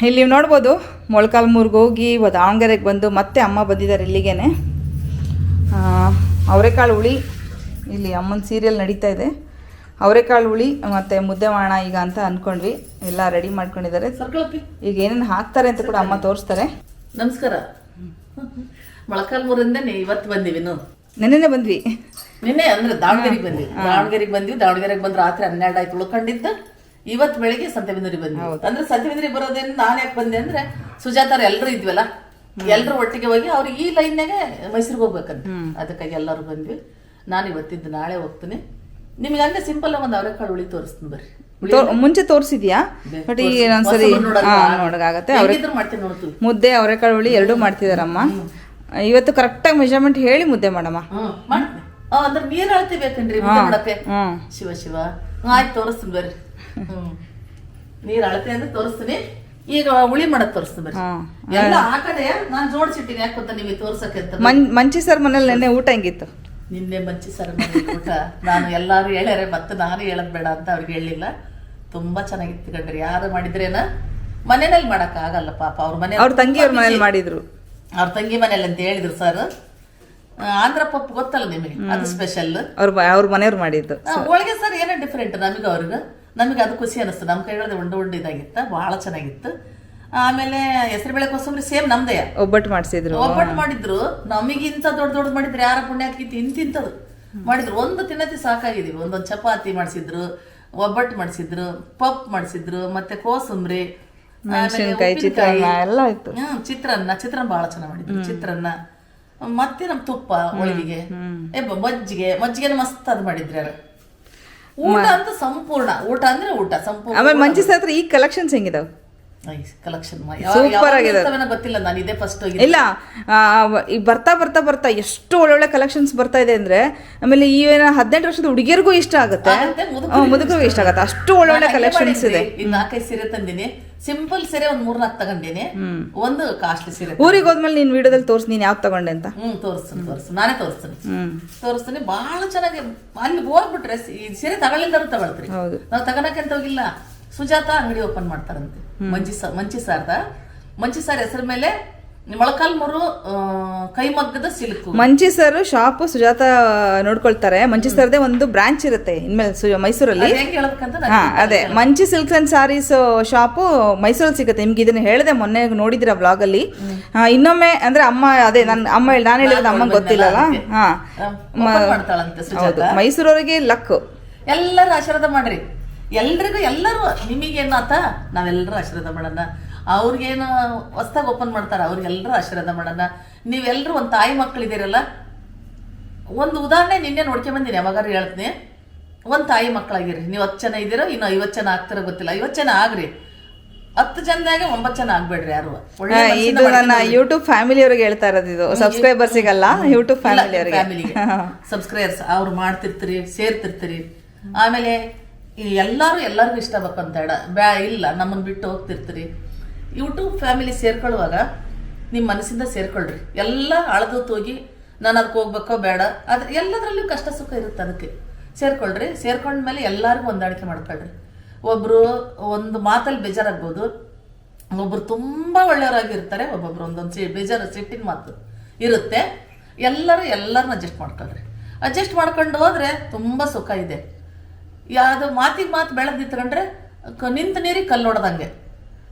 ಇಲ್ಲಿ ನೀವು ನೋಡ್ಬೋದು ಮೊಳಕಾಲ್ಮೂರ್ಗೆ ಹೋಗಿ ದಾವಣಗೆರೆಗೆ ಬಂದು ಮತ್ತೆ ಅಮ್ಮ ಬಂದಿದ್ದಾರೆ ಇಲ್ಲಿಗೇನೆ. ಆ, ಅವರೆಕಾಳು ಹುಳಿ ಇಲ್ಲಿ ಅಮ್ಮನ ಸೀರಿಯಲ್ ನಡೀತಾ ಇದೆ. ಅವರೆಕಾಳು ಹುಳಿ ಮತ್ತು ಮುದ್ದೆ ಮಾಡೋಣ ಈಗ ಅಂತ ಅಂದ್ಕೊಂಡ್ವಿ ಎಲ್ಲ ರೆಡಿ ಮಾಡ್ಕೊಂಡಿದ್ದಾರೆ. ಈಗ ಏನೇನು ಹಾಕ್ತಾರೆ ಅಂತ ಕೂಡ ಅಮ್ಮ ತೋರಿಸ್ತಾರೆ. ನಮಸ್ಕಾರ. ಮೊಳಕಾಲ್ಮೂರಿಂದನೇ ಇವತ್ತು ಬಂದಿವಿ ನಾವು. ನೆನ್ನೆನೆ ಬಂದ್ವಿ. ನಿನ್ನೆ ಅಂದ್ರೆ ದಾವಣಗೆರೆಗೆ ಬಂದ್ವಿ. ದಾವಣಗೆರೆಗೆ ಬಂದ್ವಿ. ದಾವಣಗೆರೆಗೆ ಬಂದು ರಾತ್ರಿ ಹನ್ನೆರಡು ಆಯ್ತು ಉಳ್ಕೊಂಡಿದ್ದು. ಇವತ್ತು ಬೆಳಿಗ್ಗೆ ಸತ್ಯವೇಂದ್ರಿ ಬಂದ್ವಿ. ಅಂದ್ರೆ ಸತ್ಯವೇಂದ್ರಿ ಬರೋದೇನು ನಾನು ಯಾಕೆ ಬಂದೆ ಅಂದ್ರೆ ಸುಜಾತಾರ ಎಲ್ಲರೂ ಇದ್ವಲ್ಲ ಎಲ್ಲರೂ ಒಟ್ಟಿಗೆ ಹೋಗಿ ಅವ್ರು ಈ ಲೈನ್ನಾಗೆ ಮೈಸೂರಿಗೆ ಹೋಗ್ಬೇಕಂತ. ಅದಕ್ಕಾಗಿ ಎಲ್ಲರೂ ಬಂದ್ವಿ. ನಾನು ಇವತ್ತಿದ್ದು ನಾಳೆ ಹೋಗ್ತೀನಿ. ನಿಮ್ಗೆ ಹಂಗೆ ಸಿಂಪಲ್ ಒಂದು ಅವರೆಕಾಳು ಹುಳಿ ತೋರಿಸ್ತೀನಿ ಬರ್ರಿ. ಮುಂಚೆ ತೋರಿಸಿದ್ಯಾ? ಬಟ್ ಈಗ ಒಂದ್ಸರಿ ನೋಡೋಕ್ಕಾಗತ್ತೆ ಅವ್ರೆ ಮುದ್ದೆ ಅವರೆಕಾಳು ಹುಳಿ ಎರಡೂ ಮಾಡ್ತಿದಾರಮ್ಮ. ಇವತ್ತು ಕರೆಕ್ಟಾಗಿ ಮೆಜರ್ಮೆಂಟ್ ಹೇಳಿ ಮುದ್ದೆ ಮಾಡಮ್ಮ. ಅಂದ್ರೆ ನೀರ್ ಅಳತಿ ಬೇಕನ್ರಿ ಮುದ್ದೆ ಮಾಡಕ್ಕೆ? ಶಿವ ಶಿವ. ಆಯ್ತು ತೋರಿಸ್ತೀನಿ ಬರ್ರಿ. ನೀರ್ ಅಳತೆ ಅಂದ್ರೆ ತೋರಿಸ್ತೀನಿ. ಈಗ ಹುಳಿ ಮಾಡ ತೋರಿಸ್ತೀನಿ ಬರ್ರಿ. ಎಲ್ಲ ಆ ಕಡೆ ನಾನ್ ಜೋಡಿಸಿಟ್ಟಿನಿ ಯಾಕೆ ಗೊತ್ತಾ ನಿಮಗೆ ತೋರ್ಸಕ್ಕೆ ಅಂತ ಮಂಚಿ ಸರ್ ಮನೇಲಿ ನೆನ್ನೆ ಊಟ ಹೆಂಗಿತ್ತು? ನಿನ್ನೆ ಮಂಚಿ ಸರ ಊಟ. ನಾನು ಎಲ್ಲಾರು ಹೇಳ್ಯಾರೆ ಮತ್ತೆ ನಾನು ಹೇಳದ್ ಬೇಡ ಅಂತ ಅವ್ರಿಗೆ ಹೇಳಿಲ್ಲ. ತುಂಬಾ ಚೆನ್ನಾಗಿತ್ತು ಕಣ್ರಿ ಯಾರು ಮಾಡಿದ್ರೇನ? ಮನೆಯಲ್ಲಿ ಮಾಡಕ್ ಆಗಲ್ಲ ಪಾಪ. ಅವ್ರ ಮನೆ ಅವ್ರ ತಂಗಿಯವ್ರ ಮನೇಲಿ ಮಾಡಿದ್ರು. ಅವ್ರ ತಂಗಿ ಮನೇಲಿ ಅಂತ ಹೇಳಿದ್ರು ಸರ್ ಆಂಧ್ರ ಪಪ್ಪು ಗೊತ್ತಲ್ಲ ನಿಮಗೆ? ಅದು ಸ್ಪೆಷಲ್ ಅವ್ರ ಅವ್ರ ಮನೆಯವ್ರು ಮಾಡಿದ್ದು. ಹೋಳಿಗೆ ಸರ್ ಏನೋ ಡಿಫ್ರೆಂಟ್ ನಮಗೆ ಅವ್ರಿಗೆ? ನಮಗೆ ಅದು ಖುಷಿ ಅನಿಸ್ತು. ನಮ್ಮ ಕೈಗಳದ್ದು ಉಂಡು ಉಂಡು ಇದಾಗಿತ್ತು ಬಹಳ ಚೆನ್ನಾಗಿತ್ತು. ಆಮೇಲೆ ಹೆಸರುಬೇಳೆ ಕೋಸಂಬರಿ ಸೇಮ್ ನಮ್ದೇ. ಒಬ್ಬಟ್ಟು ಮಾಡಿಸಿದ್ರು. ಒಬ್ಬಟ್ಟು ಮಾಡಿದ್ರು. ನಮಗಿಂತ ದೊಡ್ಡ ದೊಡ್ಡ ಮಾಡಿದ್ರು ಯಾರ ಪುಣ್ಯಾತ್ಕಿತ್ತು ಇಂತಿಂತದ್ದು ಮಾಡಿದ್ರು. ಒಂದು ತಿನ್ನತಿ ಸಾಕಾಗಿದೀವಿ ಒಂದೊಂದು ಚಪಾತಿ ಮಾಡಿಸಿದ್ರು ಒಬ್ಬಟ್ಟು ಮಾಡಿಸಿದ್ರು ಪಪ್ ಮಾಡಿಸಿದ್ರು ಮತ್ತೆ ಕೋಸಂಬರಿ ಎಲ್ಲ ಇತ್ತು ಹ್ಮ್ ಚಿತ್ರಾನ್ನ. ಚಿತ್ರಾನ್ನ ಬಹಳ ಚೆನ್ನಾಗಿ ಮಾಡಿದ್ರು. ಚಿತ್ರಾನ್ನ ಮತ್ತೆ ನಮ್ ತುಪ್ಪ ಹೋಳಿಗೆಗೆ ಮಜ್ಜಿಗೆ ಮಜ್ಜಿಗೆ. ಮಜ್ಜಿಗೆನ ಮಸ್ತ್ ಅದು ಮಾಡಿದ್ರು ಊಟ ಅಂತ ಸಂಪೂರ್ಣ ಊಟ ಅಂದ್ರೆ ಊಟ ಸಂಪೂರ್ಣ ಆಮೇಲೆ ಮಂಚಿ ಸರ್ ಹತ್ರ ಈ ಕಲೆಕ್ಷನ್ಸ್ ಹೆಂಗಿದಾವೆ? ಕಲೆಕ್ಷನ್ Super ಆಗಿದೆ. ಗೊತ್ತಿಲ್ಲ ನಾನು ಇದೇ ಫಸ್ಟ್ ಇಲ್ಲ ಬರ್ತಾ ಬರ್ತಾ ಬರ್ತಾ ಎಷ್ಟು ಒಳ್ಳೊಳ್ಳೆ ಕಲೆಕ್ಷನ್ಸ್ ಬರ್ತಾ ಇದೆ ಅಂದ್ರೆ ಆಮೇಲೆ ಈ ಹದಿನೆಂಟು ವರ್ಷದ ಹುಡುಗಿಯರಿಗೂ ಇಷ್ಟ ಆಗುತ್ತೆ. ಮುದುಕರಿಗೂ ಇಷ್ಟ ಆಗುತ್ತೆ. ಅಷ್ಟು ಒಳ್ಳೊಳ್ಳೆ ಕಲೆಕ್ಷನ್ಸ್ ಇದೆ. ನಾಲ್ಕೈದು ಸೀರೆ ತಂದಿನಿ. ಸಿಂಪಲ್ ಸೀರೆ ಒಂದ್ ಮೂರ್ನಾಲ್ಕು ತಗೊಂಡಿನಿ. ಒಂದು ಕಾಸ್ಟ್ಲಿ ಸೀರೆ ಊರಿಗೆ ಹೋದ್ಮೇಲೆ ನೀನ್ ವಿಡಿಯೋದಲ್ಲಿ ತೋರ್ಸಿ ನೀನ್ ಯಾವ್ದು ತಗೊಂಡೆ ಅಂತ? ಹ್ಮ್ ತೋರಿಸ್ತೀನಿ ತೋರಿಸ್ತೀನಿ. ನಾನೇ ತೋರಿಸ್ತೀನಿ. ತೋರಿಸ್ತೀನಿ. ಬಹಳ ಚೆನ್ನಾಗಿ ಅಲ್ಲಿ ಹೋಗ್ಬಿಟ್ರೆ ಈ ಸೀರೆ ತಗೊಳ್ಳಿಲ್ದಾರು ತಗೊಳ್ತೀರಿ. ನಾವು ತಗೊಳಕ್ಕೆ ಅಂತ ಹೋಗಿಲ್ಲ. ಸುಜಾತ ಅಂಗಡಿ ಓಪನ್ ಮಾಡ್ತಾರಂತೆ. ಮಂಚಿ ಸಾರ್ ಮಂಚಿ ಸಾರ್ದ. ಮಂಚಿ ಸಾರ್ ಹೆಸರ ಮೇಲೆ Molakalmuru ಕೈಮಗ್ಗದ silk. Manchi sir shop Sujata ನೋಡ್ಕೊಳ್ತಾರೆ. ಮಂಚಿ ಸರ್ದೇ ಒಂದು ಬ್ರಾಂಚ್ ಇರುತ್ತೆ ಇನ್ಮೇಲೆ ಮೈಸೂರಲ್ಲಿ. ಅದೇ Manchi silk and sarees shop ಮೈಸೂರಲ್ಲಿ ಸಿಗುತ್ತೆ. ನಿಮ್ಗೆ ಇದನ್ನ ಹೇಳಿದೆ ಮೊನ್ನೆ ನೋಡಿದಿರ ಬ್ಲಾಗ್ ಅಲ್ಲಿ? ಇನ್ನೊಮ್ಮೆ ಅಂದ್ರೆ ಅಮ್ಮ ಅದೇ ನನ್ನ ಅಮ್ಮ ಹೇಳಿ ನಾನು ಹೇಳಿದ ಅಮ್ಮ ಗೊತ್ತಿಲ್ಲಲ್ಲ? ಹಾ. ಮೈಸೂರವರಿಗೆ ಲಕ್ ಎಲ್ಲರೂ ಆಶೀರ್ವಾದ ಮಾಡ್ರಿ. ಎಲ್ರಿಗೂ ಎಲ್ಲರೂ ನಿಮಗೇನಾತ ನಾವೆಲ್ಲರೂ ಆಶೀರ್ವಾದ ಮಾಡೋಣ. ಅವ್ರಿಗೇನು ಹೊಸ್ದಾಗಿ ಓಪನ್ ಮಾಡ್ತಾರೆ? ಅವ್ರಿಗೆಲ್ಲರೂ ಆಶೀರ್ವಾದ ಮಾಡೋಣ. ನೀವೆಲ್ಲರೂ ಒಂದು ತಾಯಿ ಮಕ್ಕಳಿದ್ದೀರಲ್ಲ? ಒಂದು ಉದಾಹರಣೆ ನಿನ್ನೆ ನೋಡ್ಕೊಂಬಂದಿನಿ ಯಾವಾಗಾರು ಹೇಳ್ತೀನಿ. ಒಂದು ತಾಯಿ ಮಕ್ಕಳಾಗಿರಿ. ನೀವು ಹತ್ತು ಜನ ಇದ್ದೀರೋ ಇನ್ನು ಐವತ್ತು ಜನ ಆಗ್ತಾರೋ ಗೊತ್ತಿಲ್ಲ. ಐವತ್ತು ಜನ ಆಗ್ರಿ. ಹತ್ತು ಜನದಾಗ ಒಂಬತ್ತು ಜನ ಆಗ್ಬೇಡ್ರಿ ಯಾರು. ಇದು ನನ್ನ ಯೂಟ್ಯೂಬ್ ಫ್ಯಾಮಿಲಿ ಅವ್ರಿಗೆ ಹೇಳ್ತಾ ಇರೋದು ಇದು ಸಬ್ಸ್ಕ್ರೈಬರ್ಸಿಗಲ್ಲ ಯೂಟ್ಯೂಬ್ ಫ್ಯಾಮಿಲಿ ಫ್ಯಾಮಿಲಿಗೆ ಸಬ್ಸ್ಕ್ರೈಬರ್ಸ್ ಅವ್ರು ಮಾಡ್ತಿರ್ತೀರಿ ಸೇರ್ತಿರ್ತೀರಿ. ಆಮೇಲೆ ಎಲ್ಲಾರು ಎಲ್ಲರಿಗೂ ಇಷ್ಟ ಹೇಳ. ಬ್ಯಾ, ಇಲ್ಲ ನಮ್ಮನ್ನು ಬಿಟ್ಟು ಹೋಗ್ತಿರ್ತೀರಿ. ಯೂಟ್ಯೂಬ್ ಫ್ಯಾಮಿಲಿ ಸೇರ್ಕೊಳ್ಳುವಾಗ ನಿಮ್ಮ ಮನಸ್ಸಿಂದ ಸೇರ್ಕೊಳ್ರಿ. ಎಲ್ಲ ಅಳದು ತೋಗಿ ನಾನು ಅದಕ್ಕೆ ಹೋಗ್ಬೇಕೋ ಬೇಡ. ಆದರೆ ಎಲ್ಲದರಲ್ಲೂ ಕಷ್ಟ ಸುಖ ಇರುತ್ತೆ ಅದಕ್ಕೆ. ಸೇರ್ಕೊಳ್ರಿ. ಸೇರ್ಕೊಂಡ್ಮೇಲೆ ಎಲ್ಲರಿಗೂ ಹೊಂದಾಣಿಕೆ ಮಾಡ್ಕೊಳ್ರಿ. ಒಬ್ಬರು ಒಂದು ಮಾತಲ್ಲಿ ಬೇಜಾರಾಗ್ಬೋದು. ಒಬ್ಬರು ತುಂಬಾ ಒಳ್ಳೆಯವರಾಗಿರ್ತಾರೆ. ಒಬ್ಬೊಬ್ರು ಒಂದೊಂದು ಸಿ, ಬೇಜಾರು ಸಿಟ್ಟಿನ ಮಾತು ಇರುತ್ತೆ. ಎಲ್ಲರೂ ಎಲ್ಲರನ್ನ ಅಡ್ಜಸ್ಟ್ ಮಾಡ್ಕೊಳ್ರಿ. ಅಡ್ಜಸ್ಟ್ ಮಾಡ್ಕೊಂಡು ಹೋದರೆ ತುಂಬಾ ಸುಖ ಇದೆ. ಯಾವುದು ಮಾತಿಗೆ ಮಾತು ಬೆಳೆದು ನಿಂತ್ಕೊಂಡ್ರೆ ನಿಂತ ನೀರಿಗೆ ಕಲ್ಲು ಹೊಡೆದಂಗೆ.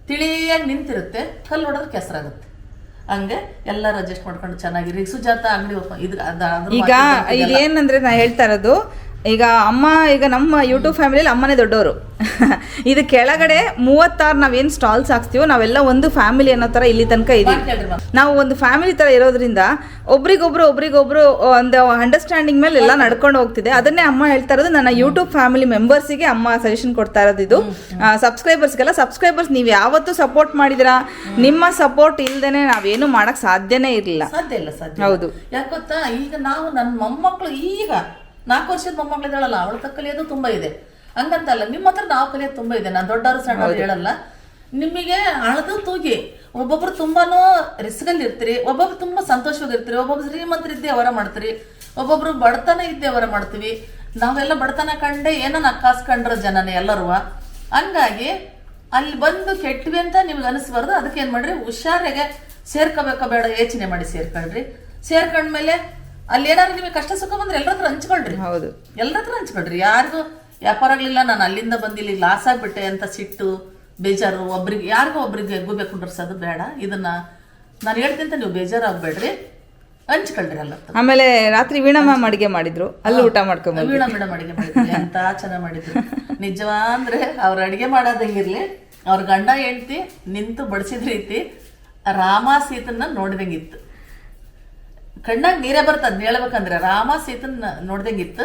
ತಿಳಿಯಾಗಿ ನಿಂತಿರುತ್ತೆ ಕಲ್ಲು ಹೊಡೆದ್ರೆ ಕೆಸರಾಗುತ್ತೆ. ಹಂಗೆ ಎಲ್ಲರೂ ಅಡ್ಜಸ್ಟ್ ಮಾಡ್ಕೊಂಡು ಚೆನ್ನಾಗಿರಿ ಸುಜಾತ ಅಂಗಡಿ ಇದು ಈಗ ಇದೇನಂದ್ರೆ ನಾ ಹೇಳ್ತಾ ಇರೋದು ಈಗ ಅಮ್ಮ ಈಗ ನಮ್ಮ ಯೂಟ್ಯೂಬ್ ಫ್ಯಾಮಿಲಿಯಲ್ಲಿ ಅಮ್ಮನೇ ದೊಡ್ಡವರು ಇದು ಕೆಳಗಡೆ ಮೂವತ್ತಾರು ನಾವೇನು ಸ್ಟಾಲ್ಸ್ ಹಾಕ್ತೀವೋ ನಾವೆಲ್ಲ ಒಂದು ಫ್ಯಾಮಿಲಿ ಅನ್ನೋ ತರ ಇಲ್ಲಿ ತನಕ ಇದೀವಿ. ನಾವು ಒಂದು ಫ್ಯಾಮಿಲಿ ತರ ಇರೋದ್ರಿಂದ ಒಬ್ರಿಗೊಬ್ರು ಒಬ್ರಿಗೊಬ್ರು ಒಂದು ಅಂಡರ್ಸ್ಟ್ಯಾಂಡಿಂಗ್ ಮೇಲೆ ಎಲ್ಲ ನಡ್ಕೊಂಡು ಹೋಗ್ತಿದೆ. ಅದನ್ನೇ ಅಮ್ಮ ಹೇಳ್ತಾ ಇರೋದು ನನ್ನ ಯೂಟ್ಯೂಬ್ ಫ್ಯಾಮಿಲಿ ಮೆಂಬರ್ಸಿಗೆ ಅಮ್ಮ ಸಜೆಷನ್ ಕೊಡ್ತಾ ಇರೋದು ಇದು. ಸಬ್ಸ್ಕ್ರೈಬರ್ಸ್ಗೆಲ್ಲ ಸಬ್ಸ್ಕ್ರೈಬರ್ಸ್ ನೀವು ಯಾವತ್ತೂ ಸಪೋರ್ಟ್ ಮಾಡಿದಿರಾ ನಿಮ್ಮ ಸಪೋರ್ಟ್ ಇಲ್ದೇನೆ ನಾವೇನು ಮಾಡಕ್ ಸಾಧ್ಯನೇ ಇರಲಿಲ್ಲ. ಸಾಧ್ಯ ಇಲ್ಲ ಸಾಧ್ಯ ಹೌದು. ಯಾಕೆ ಗೊತ್ತಾ? ಈಗ ನಾವು ನನ್ನ ಮೊಮ್ಮಕ್ಕಳು ಈಗ ನಾಲ್ಕು ವರ್ಷದ ಮೊಮ್ಮಕ್ಕಳಿದಾಳಲ್ಲ ಅವಳ ತಕ್ಕ ಅದು ತುಂಬಾ ಇದೆ. ಹಂಗಂತಲ್ಲ ನಿಮ್ಮ ಹತ್ರ ನಾವು ಕಲಿಯೋದು ತುಂಬಾ ಇದೆ. ನಾನು ದೊಡ್ಡವರು ಸಣ್ಣ ಹೇಳಲ್ಲ. ನಿಮಗೆ ಅಳದು ತೂಗಿ ಒಬ್ಬೊಬ್ರು ತುಂಬಾನು ರಿಸ್ಕಲ್ಲಿ ಇರ್ತೀರಿ ಒಬ್ಬೊಬ್ರು ತುಂಬಾ ಸಂತೋಷವಾಗಿರ್ತೀರಿ ಒಬ್ಬೊಬ್ರು ಶ್ರೀಮಂತರ ಇದ್ದೇ ಅವರ ಮಾಡ್ತೀರಿ ಒಬ್ಬೊಬ್ರು ಬಡತನ ಇದ್ದೇ ಅವರ ಮಾಡ್ತೀವಿ. ನಾವೆಲ್ಲ ಬಡತನ ಕಂಡೆ ಏನನ್ನ ಕಾಸ್ಕೊಂಡ್ರ ಜನನೇ ಎಲ್ಲರೂ. ಹಂಗಾಗಿ ಅಲ್ಲಿ ಬಂದು ಕೆಟ್ವಿ ಅಂತ ನಿಮ್ಗೆ ಅನಿಸ್ಬಾರ್ದು. ಅದಕ್ಕೆ ಏನ್ ಮಾಡ್ರಿ? ಹುಷಾರಿಗೆ ಸೇರ್ಕೋಬೇಕ ಬೇಡ ಯೋಚನೆ ಮಾಡಿ ಸೇರ್ಕೊಳ್ರಿ. ಸೇರ್ಕೊಂಡ್ಮೇಲೆ ಅಲ್ಲಿ ಏನಾದ್ರು ನಿಮಗೆ ಕಷ್ಟ ಸುಖ ಬಂದ್ರೆ ಎಲ್ಲರ ಹತ್ರ ಹಂಚ್ಕೊಳ್ರಿ. ಹೌದು. ಎಲ್ಲರ ಹತ್ರ ಹಂಚ್ಕೊಳ್ರಿ. ಯಾರಿಗೂ ವ್ಯಾಪಾರ ಆಗ್ಲಿಲ್ಲ ನಾನು ಅಲ್ಲಿಂದ ಬಂದಿಲ್ಲಿ ಲಾಸ್ ಆಗ್ಬಿಟ್ಟೆ ಅಂತ ಸಿಟ್ಟು ಬೇಜಾರು ಒಬ್ರಿಗೆ ಯಾರಿಗೂ ಒಬ್ರಿಗೆ ಗೂಬೆ ಕುಂಡರ್ಸೋದು ಬೇಡ. ಇದನ್ನ ನಾನು ಹೇಳ್ತೀನಿ ಅಂತ ನೀವು ಬೇಜಾರಾಗ್ಬೇಡ್ರಿ. ಹಂಚ್ಕೊಳ್ರಿ ಅಲ್ಲ ಆಮೇಲೆ ರಾತ್ರಿ ವೀಣಾ ಮ್ಯಾಮ್ ಅಡಿಗೆ ಮಾಡಿದ್ರು. ಅಲ್ಲಿ ಊಟ ಮಾಡ್ಕೊಂಡು ವೀಣಾ ಮೇಡಮ್ ಅಡಿಗೆ ಮಾಡಿದ್ರು. ಎಂತ ಚೆನ್ನಾಗಿ ಮಾಡಿದ್ರು. ನಿಜವಾ ಅಂದ್ರೆ ಅವ್ರ ಅಡಿಗೆ ಮಾಡೋದಂಗಿರ್ಲಿ ಅವ್ರ ಗಂಡ ಹೆಂಡ್ತಿ ನಿಂತು ಬಡಿಸಿದ ರೀತಿ ರಾಮ ಸೀತನ್ನ ನೋಡ್ದಂಗಿತ್ತು ಕಣ್ಣಾಗ ನೀರೇ ಬರ್ತದ ಹೇಳ್ಬೇಕಂದ್ರೆ ರಾಮ ಸೀತನ್ನ ನೋಡ್ದಂಗಿತ್ತು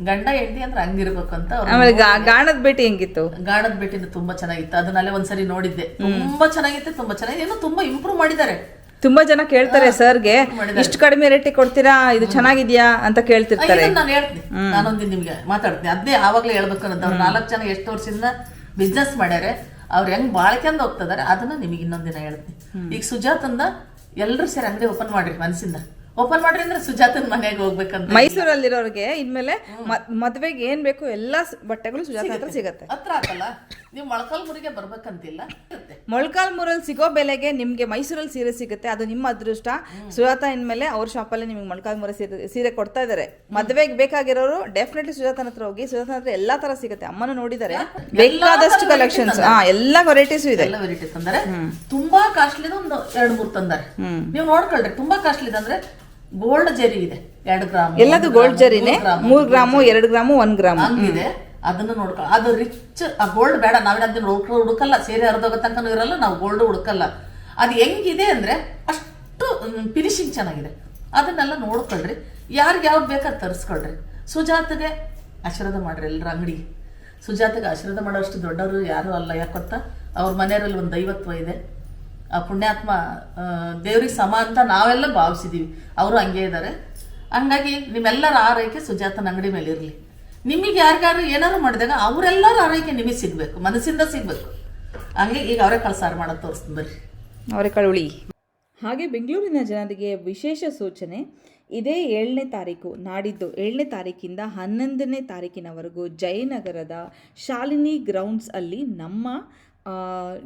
ಗಂಡ ಹೆಂಡತಿ ಅಂದ್ರೆ ಹಂಗಿರ್ಬೇಕು ಅಂತ ಅವ್ರು ಆಮೇಲೆ ಗಾ- ಗಾಣದ ಭೇಟಿ ಹೆಂಗಿತ್ತು? ಗಾಣದ ಭೇಟಿನ ತುಂಬಾ ಚೆನ್ನಾಗಿತ್ತು. ಅದನ್ನಲ್ಲೇ ಒಂದ್ಸರಿ ನೋಡಿದ್ದೆ. ತುಂಬಾ ಚೆನ್ನಾಗಿತ್ತು ತುಂಬಾ ಚೆನ್ನಾಗಿದೆ ಏನೋ ತುಂಬಾ ಇಂಪ್ರೂವ್ ಮಾಡಿದ್ದಾರೆ. ತುಂಬಾ ಜನ ಕೇಳ್ತಾರೆ ಸರ್ಗೆ ಇಷ್ಟು ಕಡಿಮೆ ರೇಟಿಗೆ ಕೊಡ್ತೀರಾ? ಇದು ಚೆನ್ನಾಗಿದ್ಯಾ? ಅಂತ ಕೇಳ್ತಿರ್ತಾರೆ. ನಾನು ಹೇಳ್ತೀನಿ. ನಾನೊಂದಿನ ನಿಮ್ಗೆ ಮಾತಾಡ್ತೀನಿ. ಅದೇ ಆವಾಗಲೇ ಹೇಳ್ಬೇಕು ಅನ್ನೋದು. ಅವ್ರು ನಾಲ್ಕು ಜನ ಎಷ್ಟು ವರ್ಷದಿಂದ ಬಿಸ್ನೆಸ್ ಮಾಡ್ಯಾರೆ ಅವ್ರು ಹೆಂಗ್ ಬಾಳ್ಕೊಂಡ್ ಹೋಗ್ತಿದಾರೆ ಅದನ್ನ ನಿಮಗೆ ಇನ್ನೊಂದಿನ ಹೇಳ್ತೀನಿ. ಈಗ ಸುಜಾತಂದ ಎಲ್ಲರೂ ಸೇರಿ ಅಂಗಡಿ ಓಪನ್ ಮಾಡ್ರಿ ಮನಸ್ಸಿಂದ ಓಪನ್ ಮಾಡ್ರಿ ಅಂದ್ರೆ ಸುಜಾತನ್ ಮನೆಗೆ ಹೋಗ್ಬೇಕಂತ. ಮೈಸೂರಲ್ಲಿರೋರಿಗೆ ಇನ್ಮೇಲೆ ಮದ್ವೆಗೆ ಏನ್ ಬೇಕು ಎಲ್ಲಾ ಬಟ್ಟೆಗಳು ಸುಜಾತ ಹತ್ರ ಸಿಗತ್ತೆ. ಹತ್ರ ಆಗಲ್ಲ. ನೀವು ಮೊಳಕಾಲ್ಮೂರಿಗೆ ಬರ್ಬೇಕಂತಿಲ್ಲ. ಮೊಳಕಾಲ್ಮೂರಲ್ಲಿ ಸಿಗೋ ಬೆಲೆಗೆ ನಿಮ್ಗೆ ಮೈಸೂರಲ್ಲಿ ಸೀರೆ ಸಿಗುತ್ತೆ. ಅದು ನಿಮ್ಮ ಅದೃಷ್ಟ. ಸುಜಾತ ಇನ್ಮೇಲೆ ಅವ್ರ ಶಾಪಲ್ಲಿ ನಿಮ್ಗೆ ಮೊಳಕಾಲ್ಮೂರ ಸೀರೆ ಸೀರೆ ಕೊಡ್ತಾ ಇದಾರೆ. ಮದ್ವೆಗೆ ಬೇಕಾಗಿರೋರು ಡೆಫಿನೆಟ್ಲಿ ಸುಜಾತನ ಹತ್ರ ಹೋಗಿ ಸುಜಾತನ ಹತ್ರ ಎಲ್ಲಾ ತರ ಸಿಗುತ್ತೆ. ಅಮ್ಮನ ನೋಡಿದ್ದಾರೆ ಬೇಕಾದಷ್ಟು ಕಲೆಕ್ಷನ್ಸ್ ಹಾ ಎಲ್ಲಾ ವೆರೈಟೀಸ್ ಇದೆ. ಎಲ್ಲ ವೆರೈಟೀಸ್ ತಂದಾರೆ. ತುಂಬಾ ಕಾಸ್ಟ್ಲಿ ಒಂದು ಎರಡು ಮೂರು ತಂದಾರೆ. ನೀವು ನೋಡ್ಕೊಳ್ರಿ ತುಂಬಾ ಕಾಸ್ಟ್ಲಿ ಅಂದ್ರೆ ಗೋಲ್ಡ್ ಜರಿ ಇದೆ. ಎರಡು ಗ್ರಾಮ್ ಎಲ್ಲದು ಗೋಲ್ಡ್ ಜರಿನೇ? ಮೂರ್ ಗ್ರಾಮು. ಎರಡು ಗ್ರಾಮು ಒಂದ್ ಗ್ರಾಮ್. ಇದೆ ಅದನ್ನ ನೋಡ್ಕೊ ಅದು ರಿಚ್ ಆ ಗೋಲ್ಡ್ ಬೇಡ ನಾವೇನ್ ಅದನ್ನ ಹುಡ್ಕ ಹುಡುಕಲ್ಲ ಸೇರಿ ಹರಿದೋಗೋ ತನಕ ಇರಲ್ಲ ನಾವು ಗೋಲ್ಡ್ ಹುಡುಕಲ್ಲ ಅದು ಹೆಂಗಿದೆ ಅಂದ್ರೆ ಅಷ್ಟು ಫಿನಿಶಿಂಗ್ ಚೆನ್ನಾಗಿದೆ. ಅದನ್ನೆಲ್ಲ ನೋಡ್ಕೊಳ್ರಿ. ಯಾರಿಗೆ ಯಾವ್ದು ಬೇಕಾದ್ರೆ ತರಿಸ್ಕೊಳ್ರಿ. ಸುಜಾತಗೆ ಆಶೀರ್ವಾದ ಮಾಡ್ರಿ ಎಲ್ಲರ ಅಂಗಡಿ ಸುಜಾತಗೆ ಆಶೀರ್ವಾದ ಮಾಡೋಷ್ಟು ದೊಡ್ಡವರು ಯಾರು ಅಲ್ಲ ಯಾಕೊತ್ತ ಅವ್ರ ಮನೆಯವರಲ್ಲಿ ಒಂದು ದೈವತ್ವ ಇದೆ. ಆ ಪುಣ್ಯಾತ್ಮ ದೇವ್ರಿಗೆ ಸಮ ಅಂತ ನಾವೆಲ್ಲ ಭಾವಿಸಿದೀವಿ. ಅವರು ಹಂಗೆ ಇದ್ದಾರೆ ಹಂಗಾಗಿ ನಿಮ್ಮೆಲ್ಲರ ಆರೈಕೆ ಸುಜಾತನ ಅಂಗಡಿ ಮೇಲೆ ಇರಲಿ. ನಿಮಗೆ ಯಾರಿಗಾರು ಏನಾದ್ರು ಮಾಡಿದಾಗ ಅವರೆಲ್ಲರ ಆರೈಕೆ ನಿಮಗೆ ಸಿಗಬೇಕು ಮನಸ್ಸಿಂದ ಸಿಗಬೇಕು. ಹಂಗೆ ಈಗ ಅವರೇ ಕಳ್ಸಾರು ಮಾಡೋದು ತೋರಿಸ್ತೀನಿ ಬರ್ರಿ. ಅವರೇ ಹುಳಿ ಹಾಗೆ ಬೆಂಗಳೂರಿನ ಜನರಿಗೆ ವಿಶೇಷ ಸೂಚನೆ ಇದೇ ಏಳನೇ ತಾರೀಕು ನಾಡಿದ್ದು ಏಳನೇ ತಾರೀಕಿಂದ ಹನ್ನೊಂದನೇ ತಾರೀಕಿನವರೆಗೂ ಜಯನಗರದ ಶಾಲಿನಿ ಗ್ರೌಂಡ್ಸ್ ಅಲ್ಲಿ ನಮ್ಮ